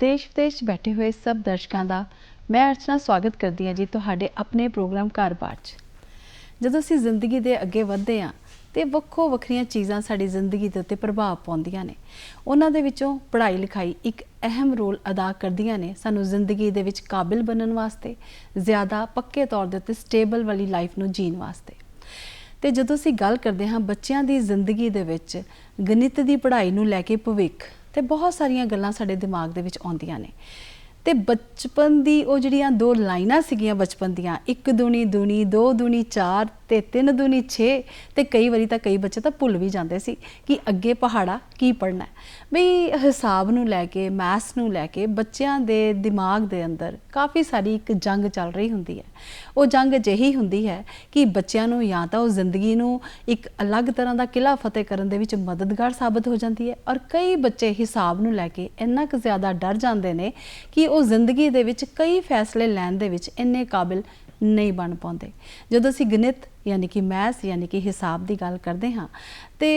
ਦੇਸ਼ ਵਿਦੇਸ਼ ਬੈਠੇ ਹੋਏ ਸਭ ਦਰਸ਼ਕਾਂ ਦਾ ਮੈਂ ਅਰਚਨਾ ਸਵਾਗਤ ਕਰਦੀ ਹਾਂ ਜੀ ਤੁਹਾਡੇ ਆਪਣੇ ਪ੍ਰੋਗਰਾਮ ਘਰ-ਬਾਰ 'ਚ। ਜਦੋਂ ਅਸੀਂ ਜ਼ਿੰਦਗੀ ਦੇ ਅੱਗੇ ਵਧਦੇ ਹਾਂ ਤੇ ਵੱਖੋ ਵੱਖਰੀਆਂ ਚੀਜ਼ਾਂ ਸਾਡੀ ਜ਼ਿੰਦਗੀ ਦੇ ਉੱਤੇ ਪ੍ਰਭਾਵ ਪਾਉਂਦੀਆਂ ਨੇ, ਉਹਨਾਂ ਦੇ ਵਿੱਚੋਂ ਪੜ੍ਹਾਈ ਲਿਖਾਈ ਇੱਕ ਅਹਿਮ ਰੋਲ ਅਦਾ ਕਰਦੀਆਂ ਨੇ ਸਾਨੂੰ ਜ਼ਿੰਦਗੀ ਦੇ ਵਿੱਚ ਕਾਬਿਲ ਬਣਨ ਵਾਸਤੇ, ਜ਼ਿਆਦਾ ਪੱਕੇ ਤੌਰ ਦੇ ਉੱਤੇ ਸਟੇਬਲ ਵਾਲੀ ਲਾਈਫ ਨੂੰ ਜੀਣ ਵਾਸਤੇ। ਤੇ ਜਦੋਂ ਅਸੀਂ ਗੱਲ ਕਰਦੇ ਹਾਂ ਬੱਚਿਆਂ ਦੀ ਜ਼ਿੰਦਗੀ ਦੇ ਵਿੱਚ ਗਣਿਤ ਦੀ ਪੜ੍ਹਾਈ ਨੂੰ ਲੈ ਕੇ ਭਵਿੱਖ ਤੇ ਬਹੁਤ ਸਾਰੀਆਂ ਗੱਲਾਂ ਸਾਡੇ ਦਿਮਾਗ ਦੇ ਵਿੱਚ ਆਉਂਦੀਆਂ ਨੇ। ਤੇ ਬਚਪਨ ਦੀ ਉਹ ਜਿਹੜੀਆਂ ਦੋ ਲਾਈਨਾਂ ਸੀਗੀਆਂ ਬਚਪਨ ਦੀਆਂ, ਇੱਕ ਦੁਨੀ ਦੂਣੀ ਦੋ ਦੁਨੀ ਚਾਰ ਤੇ ਤਿੰਨ ਦੂਣੀ 6 ਤੇ ਕਈ ਵਾਰੀ ਤਾਂ ਕਈ ਬੱਚੇ ਤਾਂ ਭੁੱਲ ਵੀ ਜਾਂਦੇ ਸੀ ਕਿ ਅੱਗੇ ਪਹਾੜਾ ਕੀ ਪੜਨਾ ਹੈ। ਬਈ ਹਿਸਾਬ ਨੂੰ ਲੈ ਕੇ, ਮੈਥਸ ਨੂੰ ਲੈ ਕੇ ਬੱਚਿਆਂ ਦੇ ਦਿਮਾਗ ਦੇ ਅੰਦਰ ਕਾਫੀ ਸਾਰੀ ਇੱਕ ਜੰਗ ਚੱਲ ਰਹੀ ਹੁੰਦੀ ਹੈ। ਉਹ ਜੰਗ ਅਜਿਹੀ ਹੁੰਦੀ ਹੈ ਕਿ ਬੱਚਿਆਂ ਨੂੰ ਜਾਂ ਤਾਂ ਉਹ ਜ਼ਿੰਦਗੀ ਨੂੰ ਇੱਕ ਅਲੱਗ ਤਰ੍ਹਾਂ ਦਾ ਕਿਲਾ ਫਤਿਹ ਕਰਨ ਦੇ ਵਿੱਚ ਮਦਦਗਾਰ ਸਾਬਤ ਹੋ ਜਾਂਦੀ ਹੈ ਔਰ ਕਈ ਬੱਚੇ ਹਿਸਾਬ ਨੂੰ ਲੈ ਕੇ ਇੰਨਾ ਕੁ ਜ਼ਿਆਦਾ ਡਰ ਜਾਂਦੇ ਨੇ ਕਿ ਉਹ ਜ਼ਿੰਦਗੀ ਦੇ ਵਿੱਚ ਕਈ ਫੈਸਲੇ ਲੈਣ ਦੇ ਵਿੱਚ ਇੰਨੇ ਕਾਬਿਲ ਨਹੀਂ ਬਣ ਪਾਉਂਦੇ। ਜਦੋਂ ਅਸੀਂ ਗਣਿਤ ਯਾਨੀ ਕਿ ਮੈਥ ਯਾਨੀ ਕਿ ਹਿਸਾਬ ਦੀ ਗੱਲ ਕਰਦੇ ਹਾਂ। ਤੇ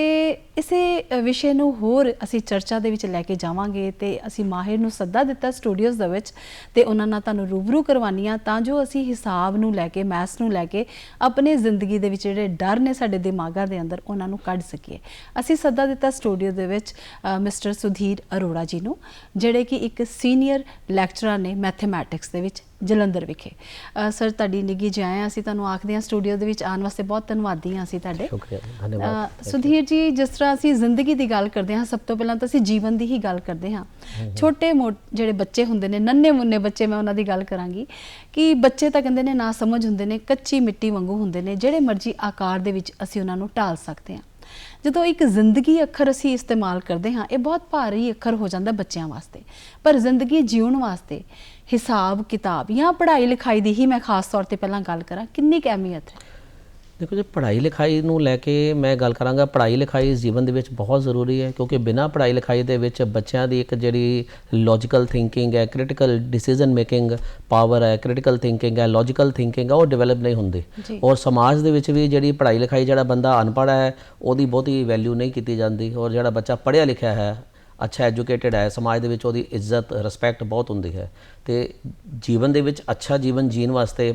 ਇਸੇ ਵਿਸ਼ੇ ਨੂੰ ਹੋਰ ਅਸੀਂ ਚਰਚਾ ਦੇ ਵਿੱਚ ਲੈ ਕੇ ਜਾਵਾਂਗੇ ਤੇ ਅਸੀਂ ਮਾਹਿਰ ਨੂੰ ਸੱਦਾ ਦਿੱਤਾ ਸਟੂਡੀਓਜ਼ ਦੇ ਵਿੱਚ ਤੇ ਉਹਨਾਂ ਨਾਲ ਤੁਹਾਨੂੰ ਰੂਬਰੂ ਕਰਵਾਨੀਆਂ ਤਾਂ ਜੋ ਅਸੀਂ ਹਿਸਾਬ ਨੂੰ ਲੈ ਕੇ ਮੈਥਸ ਨੂੰ ਲੈ ਕੇ ਆਪਣੇ ਜ਼ਿੰਦਗੀ ਦੇ ਵਿੱਚ ਜਿਹੜੇ ਡਰ ਨੇ ਸਾਡੇ ਦਿਮਾਗਾਂ ਦੇ ਅੰਦਰ ਉਹਨਾਂ ਨੂੰ ਕੱਢ ਸਕੀਏ। ਅਸੀਂ ਸੱਦਾ ਦਿੱਤਾ ਸਟੂਡੀਓ ਦੇ ਵਿੱਚ ਮਿਸਟਰ ਸੁਧੀਰ ਅਰੋੜਾ ਜੀ ਨੂੰ, ਜਿਹੜੇ ਕਿ ਇੱਕ ਸੀਨੀਅਰ ਲੈਕਚਰਰ ਨੇ ਮੈਥਮੈਟਿਕਸ ਦੇ ਵਿੱਚ ਜਲੰਧਰ ਵਿਖੇ। ਸਰ, ਤੁਹਾਡੀ ਨਿੱਘੀ ਜੀ ਅਸੀਂ ਤੁਹਾਨੂੰ ਆਖਦੇ ਹਾਂ ਸਟੂਡੀਓ ਦੇ ਵਿੱਚ ਆਉਣ ਵਾਸਤੇ ਬਹੁਤ ਧੰਨਵਾਦੀ ਹਾਂ ਅਸੀਂ ਤੁਹਾਡੇ। ਸ਼ੁਕਰੀਆ ਧੰਨਵਾਦ। ਸੁਧੀਰ ਜੀ ਜਿਸ ਤਰ੍ਹਾਂ ਅਸੀਂ ਜ਼ਿੰਦਗੀ ਦੀ ਗੱਲ ਕਰਦੇ ਹਾਂ ਸਭ ਤੋਂ ਪਹਿਲਾਂ ਤਾਂ ਅਸੀਂ ਜੀਵਨ ਦੀ ਹੀ ਗੱਲ ਕਰਦੇ ਹਾਂ। ਛੋਟੇ ਮੋਟ ਜਿਹੜੇ ਬੱਚੇ ਹੁੰਦੇ ਨੇ ਨੰਨੇ ਮੁੰਨੇ ਬੱਚੇ ਮੈਂ ਉਹਨਾਂ ਦੀ ਗੱਲ ਕਰਾਂਗੀ ਕਿ ਬੱਚੇ ਤਾਂ ਕਹਿੰਦੇ ਨੇ ਨਾ ਸਮਝ ਹੁੰਦੇ ਨੇ ਕੱਚੀ ਮਿੱਟੀ ਵਾਂਗੂ ਹੁੰਦੇ ਨੇ ਜਿਹੜੇ ਮਰਜ਼ੀ ਆਕਾਰ ਦੇ ਵਿੱਚ ਅਸੀਂ ਉਹਨਾਂ ਨੂੰ ਢਾਲ ਸਕਦੇ ਹਾਂ। ਜਦੋਂ ਇੱਕ ਜ਼ਿੰਦਗੀ ਅੱਖਰ ਅਸੀਂ ਇਸਤੇਮਾਲ ਕਰਦੇ ਹਾਂ ਇਹ ਬਹੁਤ ਭਾਰੀ ਅੱਖਰ ਹੋ ਜਾਂਦਾ ਬੱਚਿਆਂ ਵਾਸਤੇ। ਪਰ ਜ਼ਿੰਦਗੀ ਜਿਉਣ ਵਾਸਤੇ ਹਿਸਾਬ ਕਿਤਾਬ ਜਾਂ ਪੜ੍ਹਾਈ ਲਿਖਾਈ ਦੀ ਹੀ ਮੈਂ ਖਾਸ ਤੌਰ ਤੇ ਪਹਿਲਾਂ ਗੱਲ ਕਰਾਂ ਕਿੰਨੀ ਅਹਿਮੀਅਤ ਹੈ? ਦੇਖੋ ਜੀ ਪੜ੍ਹਾਈ ਲਿਖਾਈ ਨੂੰ ਲੈ ਕੇ ਮੈਂ ਗੱਲ ਕਰਾਂਗਾ ਪੜ੍ਹਾਈ ਲਿਖਾਈ ਜੀਵਨ ਦੇ ਵਿੱਚ ਬਹੁਤ ਜ਼ਰੂਰੀ ਹੈ ਕਿਉਂਕਿ ਬਿਨਾਂ ਪੜ੍ਹਾਈ ਲਿਖਾਈ ਦੇ ਵਿੱਚ ਬੱਚਿਆਂ ਦੀ ਇੱਕ ਜਿਹੜੀ ਲੌਜੀਕਲ ਥਿੰਕਿੰਗ ਹੈ ਕ੍ਰਿਟੀਕਲ ਡਿਸੀਜਨ ਮੇਕਿੰਗ ਪਾਵਰ ਹੈ ਕ੍ਰਿਟੀਕਲ ਥਿੰਕਿੰਗ ਹੈ ਲੌਜੀਕਲ ਥਿੰਕਿੰਗ ਹੈ ਉਹ ਡਿਵੈਲਪ ਨਹੀਂ ਹੁੰਦੀ। ਔਰ ਸਮਾਜ ਦੇ ਵਿੱਚ ਵੀ ਜਿਹੜੀ ਪੜ੍ਹਾਈ ਲਿਖਾਈ ਜਿਹੜਾ ਬੰਦਾ ਅਨਪੜ੍ਹ ਹੈ ਉਹਦੀ ਬਹੁਤੀ ਵੈਲਿਊ ਨਹੀਂ ਕੀਤੀ ਜਾਂਦੀ। ਔਰ ਜਿਹੜਾ ਬੱਚਾ ਪੜ੍ਹਿਆ ਲਿਖਿਆ ਹੈ ਅੱਛਾ ਐਜੂਕੇਟਿਡ ਹੈ ਸਮਾਜ ਦੇ ਵਿੱਚ ਉਹਦੀ ਇੱਜ਼ਤ ਰਿਸਪੈਕਟ ਬਹੁਤ ਹੁੰਦੀ ਹੈ। ਤੇ ਜੀਵਨ ਦੇ ਵਿੱਚ ਅੱਛਾ ਜੀਵਨ ਜੀਣ ਵਾਸਤੇ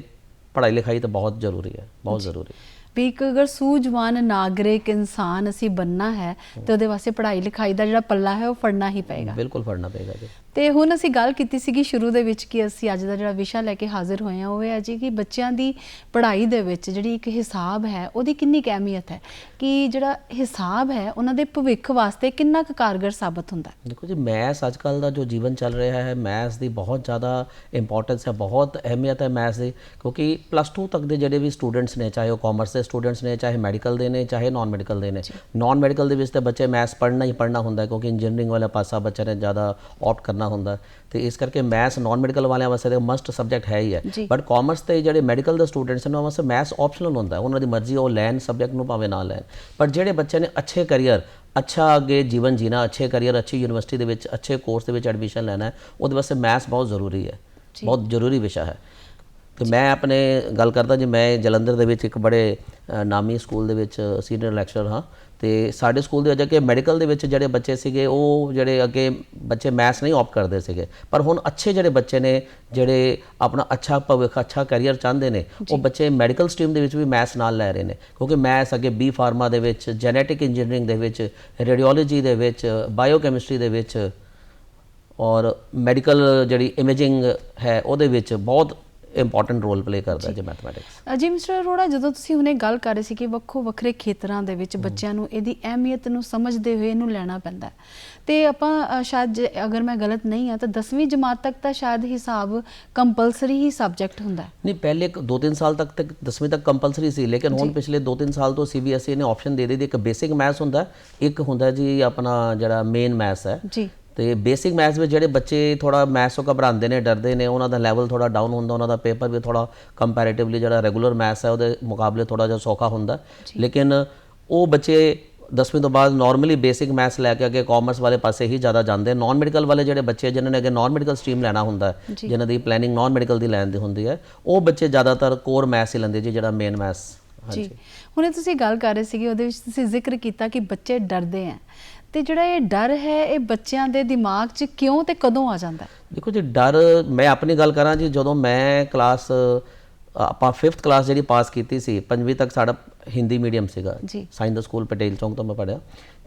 ਪੜ੍ਹਾਈ ਲਿਖਾਈ ਤਾਂ ਬਹੁਤ ਜ਼ਰੂਰੀ ਹੈ ਬਹੁਤ ਜ਼ਰੂਰੀ ਹੈ। ਵੀ ਇੱਕ ਅਗਰ ਸੂਝਵਾਨ ਨਾਗਰਿਕ ਇਨਸਾਨ ਅਸੀਂ ਬੰਨਾ ਹੈ ਤੇ ਉਹਦੇ ਵਾਸਤੇ ਪੜ੍ਹਾਈ ਲਿਖਾਈ ਦਾ ਜਿਹੜਾ ਪੱਲਾ ਹੈ ਉਹ ਫੜਨਾ ਹੀ ਪਏਗਾ। ਬਿਲਕੁਲ ਫੜਨਾ ਪਏਗਾ ਜੀ। ਤੇ ਹੁਣ ਅਸੀਂ ਗੱਲ ਕੀਤੀ ਸੀਗੀ ਸ਼ੁਰੂ ਦੇ ਵਿੱਚ ਕਿ ਅਸੀਂ ਅੱਜ ਦਾ ਜਿਹੜਾ ਵਿਸ਼ਾ ਲੈ ਕੇ ਹਾਜ਼ਰ ਹੋਏ ਹਾਂ ਉਹ ਇਹ ਹੈ ਜੀ ਕਿ ਬੱਚਿਆਂ ਦੀ ਪੜ੍ਹਾਈ ਦੇ ਵਿੱਚ ਜਿਹੜੀ ਇੱਕ ਹਿਸਾਬ ਹੈ ਉਹਦੀ ਕਿੰਨੀ ਅਹਿਮੀਅਤ ਹੈ? ਕਿ ਜਿਹੜਾ ਹਿਸਾਬ ਹੈ ਉਹਨਾਂ ਦੇ ਭਵਿੱਖ ਵਾਸਤੇ ਕਿੰਨਾ ਕੁ ਕਾਰਗਰ ਸਾਬਤ ਹੁੰਦਾ ਹੈ? ਦੇਖੋ ਜੀ ਮੈਥ ਅੱਜਕੱਲ ਦਾ ਜੋ ਜੀਵਨ ਚੱਲ ਰਿਹਾ ਹੈ ਮੈਥ ਦੀ ਬਹੁਤ ਜ਼ਿਆਦਾ ਇੰਪੋਰਟੈਂਸ ਹੈ ਬਹੁਤ ਅਹਿਮੀਅਤ ਹੈ ਮੈਥ ਦੀ ਕਿਉਂਕਿ ਪਲੱਸ 2 ਤੱਕ ਦੇ ਜਿਹੜੇ ਵੀ ਸਟੂਡੈਂਟਸ ਨੇ ਚਾਹੇ ਉਹ ਕਾਮਰਸ ਦੇ ਸਟੂਡੈਂਟਸ ਨੇ ਚਾਹੇ ਮੈਡੀਕਲ ਦੇ ਨੇ ਚਾਹੇ ਨਾਨ ਮੈਡੀਕਲ ਦੇ ਨੇ ਨਾਨ ਮੈਡੀਕਲ ਦੇ ਵਿੱਚ ਤੇ ਬੱਚੇ ਮੈਥ ਪੜ੍ਹਨਾ ਹੀ ਪੜ੍ਹਨਾ ਹੁੰਦਾ ਹੈ ਕਿਉਂਕਿ ਇੰਜੀਨੀਅਰਿੰਗ ਵਾਲਾ ਪਾਸਾ ਬੱਚੇ ਨੇ ਜ਼ਿਆਦਾ ਆਪਟ ਕਰਨਾ ਹੁੰਦਾ। ਤੇ ਇਸ ਕਰਕੇ ਮੈਥ ਨਾਨ ਮੈਡੀਕਲ ਵਾਲਿਆਂ ਵਾਸਤੇ ਤਾਂ ਮਸਟ ਸਬਜੈਕਟ ਹੈ ਹੀ ਹੈ। ਬਟ ਕਾਮਰਸ ਤੇ ਜਿਹੜੇ ਮੈਡੀਕਲ ਦੇ ਸਟੂਡੈਂਟਸ ਨੇ ਉਹਨਾਂ ਵਾਸਤੇ ਮੈਥ ਆਪਸ਼ਨਲ ਹੁੰਦਾ ਉਹਨਾਂ ਦੀ ਮਰਜ਼ੀ ਉਹ ਲੈਣ ਸਬਜੈਕਟ ਨੂੰ ਭਾਵੇਂ ਨਾ ਲੈਣ ਪਰ ਜਿਹੜੇ ਬੱਚੇ ਨੇ ਅੱਛੇ ਕੈਰੀਅਰ ਅੱਛਾ ਅੱਗੇ ਜੀਵਨ ਜੀਣਾ ਅੱਛੇ ਕੈਰੀਅਰ ਅੱਛੀ ਯੂਨੀਵਰਸਿਟੀ ਦੇ ਵਿੱਚ ਅੱਛੇ ਕੋਰਸ ਦੇ ਵਿੱਚ ਐਡਮਿਸ਼ਨ ਲੈਣਾ ਹੈ ਉਹਦੇ ਵਾਸਤੇ ਮੈਥ ਬਹੁਤ ਜ਼ਰੂਰੀ ਹੈ। ਬਹੁਤ ਜ਼ਰੂਰੀ ਵਿਸ਼ਾ ਹੈ। ਤੇ ਮੈਂ ਆਪਣੇ ਗੱਲ ਕਰਦਾ ਜੀ ਮੈਂ ਜਲੰਧਰ ਦੇ ਵਿੱਚ ਇੱਕ ਬੜੇ ਨਾਮੀ ਸਕੂਲ ਦੇ ਵਿੱਚ ਸੀਨੀਅਰ ਲੈਕਚਰਰ ਹਾਂ। ਤੇ ਸਾਡੇ ਸਕੂਲ ਦੇ ਕਿ ਮੈਡੀਕਲ ਦੇ ਵਿੱਚ ਜਿਹੜੇ ਬੱਚੇ ਸੀਗੇ ਉਹ ਜਿਹੜੇ ਅੱਗੇ ਬੱਚੇ ਮੈਥਸ ਨਹੀਂ ਆਪਟ ਕਰਦੇ ਸੀਗੇ। ਪਰ ਹੁਣ ਅੱਛੇ ਜਿਹੜੇ ਬੱਚੇ ਨੇ ਜਿਹੜੇ ਆਪਣਾ ਅੱਛਾ ਭਵਿੱਖ ਅੱਛਾ ਕੈਰੀਅਰ ਚਾਹੁੰਦੇ ਨੇ ਉਹ ਬੱਚੇ ਮੈਡੀਕਲ ਸਟਰੀਮ ਦੇ ਵਿੱਚ ਵੀ ਮੈਥਸ ਨਾਲ ਲੈ ਰਹੇ ਨੇ। ਕਿਉਂਕਿ ਮੈਥਸ ਅੱਗੇ ਬੀ ਫਾਰਮਾ ਦੇ ਵਿੱਚ ਜੈਨੇਟਿਕ ਇੰਜੀਨੀਅਰਿੰਗ ਦੇ ਵਿੱਚ ਰੇਡੀਓਲੋਜੀ ਦੇ ਵਿੱਚ ਬਾਇਓਕੈਮਿਸਟਰੀ ਦੇ ਵਿੱਚ ਔਰ ਮੈਡੀਕਲ ਜਿਹੜੀ ਇਮੇਜਿੰਗ ਹੈ ਉਹਦੇ ਵਿੱਚ ਬਹੁਤ ਇੰਪੋਰਟੈਂਟ ਰੋਲ ਪਲੇ ਕਰਦਾ ਜੀ। ਮੈਥਮੈਟਿਕਸ ਜੀ ਮਿਸਟਰ ਅਰੋੜਾ ਜਦੋਂ ਤੁਸੀਂ ਹੁਣੇ ਗੱਲ ਕਰ ਰਹੇ ਸੀ ਕਿ ਵੱਖੋ ਵੱਖਰੇ ਖੇਤਰਾਂ ਦੇ ਵਿੱਚ ਬੱਚਿਆਂ ਨੂੰ ਇਹਦੀ ਅਹਿਮੀਅਤ ਨੂੰ ਸਮਝਦੇ ਹੋਏ ਇਹਨੂੰ ਲੈਣਾ ਪੈਂਦਾ। ਤੇ ਆਪਾਂ ਸ਼ਾਇਦ ਅਗਰ ਮੈਂ ਗਲਤ ਨਹੀਂ ਹਾਂ ਤਾਂ 10ਵੀਂ ਜਮਾਤ ਤੱਕ ਤਾਂ ਸ਼ਾਇਦ ਹਿਸਾਬ ਕੰਪਲਸਰੀ ਹੀ ਸਬਜੈਕਟ ਹੁੰਦਾ ਨਹੀਂ ਪਹਿਲੇ 2-3 ਸਾਲ ਤੱਕ ਤੱਕ 10ਵੀਂ ਤੱਕ ਕੰਪਲਸਰੀ ਸੀ ਲੇਕਿਨ ਹੁਣ ਪਿਛਲੇ 2-3 ਸਾਲ ਤੋਂ ਸੀਬੀਐਸਈ ਨੇ ਆਪਸ਼ਨ ਦੇ ਦਿੱਤੀ ਇੱਕ ਬੇਸਿਕ ਮੈਥਸ ਹੁੰਦਾ ਇੱਕ ਹੁੰਦਾ ਜੀ ਆਪਣਾ ਜਿਹੜਾ ਮੇਨ ਮੈਥਸ ਹੈ। ਜੀ। ਤੇ ਬੇਸਿਕ ਮੈਥਸ ਵਿੱਚ ਜਿਹੜੇ ਬੱਚੇ ਥੋੜਾ ਮੈਥਸ ਤੋਂ ਘਬਰਾਉਂਦੇ ਨੇ ਡਰਦੇ ਨੇ ਉਹਨਾਂ ਦਾ ਲੈਵਲ ਥੋੜਾ ਡਾਊਨ ਹੁੰਦਾ ਉਹਨਾਂ ਦਾ ਪੇਪਰ ਵੀ ਥੋੜਾ ਕੰਪੈਰੀਟਿਵਲੀ ਜਿਹੜਾ ਰੈਗੂਲਰ ਮੈਥਸ ਹੈ ਉਹਦੇ ਮੁਕਾਬਲੇ ਥੋੜਾ ਜਿਹਾ ਸੌਖਾ ਹੁੰਦਾ। ਲੇਕਿਨ ਉਹ ਬੱਚੇ 10ਵੀਂ ਤੋਂ ਬਾਅਦ ਨਾਰਮਲੀ ਬੇਸਿਕ ਮੈਥਸ ਲੈ ਕੇ ਅੱਗੇ ਕਾਮਰਸ ਵਾਲੇ ਪਾਸੇ ਹੀ ਜ਼ਿਆਦਾ ਜਾਂਦੇ। ਨਾਨ ਮੈਡੀਕਲ ਵਾਲੇ ਜਿਹੜੇ ਬੱਚੇ ਜਿਨ੍ਹਾਂ ਨੇ ਅੱਗੇ ਨਾਨ ਮੈਡੀਕਲ ਸਟਰੀਮ ਲੈਣਾ ਹੁੰਦਾ ਜਿਨ੍ਹਾਂ ਦੀ ਪਲੈਨਿੰਗ ਨਾਨ ਮੈਡੀਕਲ ਦੀ ਲੈਣ ਦੀ ਹੁੰਦੀ ਹੈ ਉਹ ਬੱਚੇ ਜ਼ਿਆਦਾਤਰ ਕੋਰ ਮੈਥਸ ਹੀ ਲੈਂਦੇ ਜੀ ਜਿਹੜਾ ਮੇਨ ਮੈਥਸ ਜੀ। ਹੁਣੇ ਤੁਸੀਂ ਗੱਲ ਕਰ ਰਹੇ ਸੀਗੇ ਉਹਦੇ ਵਿੱਚ ਤੁਸੀਂ ਜ਼ਿਕਰ ਕੀਤਾ ਕਿ ਬੱਚੇ ਡਰਦੇ ਆ। ਤੇ ਜਿਹੜਾ ਇਹ ਡਰ ਹੈ ਇਹ ਬੱਚਿਆਂ ਦੇ ਦਿਮਾਗ 'ਚ ਕਿਉਂ ਤੇ ਕਦੋਂ ਆ ਜਾਂਦਾ ਦੇਖੋ ਜੀ ਡਰ ਮੈਂ ਆਪਣੀ ਗੱਲ ਕਰਾਂ ਜੀ ਜਦੋਂ ਮੈਂ ਕਲਾਸ ਆਪਾਂ 5th ਕਲਾਸ ਜਿਹੜੀ ਪਾਸ ਕੀਤੀ ਸੀ ਪੰਜਵੀਂ ਤੱਕ ਸਾਡਾ ਹਿੰਦੀ ਮੀਡੀਅਮ ਸੀਗਾ। ਸਾਇੰਸ ਦਾ ਸਕੂਲ ਪਟੇਲ ਚੌਂਕ ਤੋਂ ਮੈਂ ਪੜਿਆ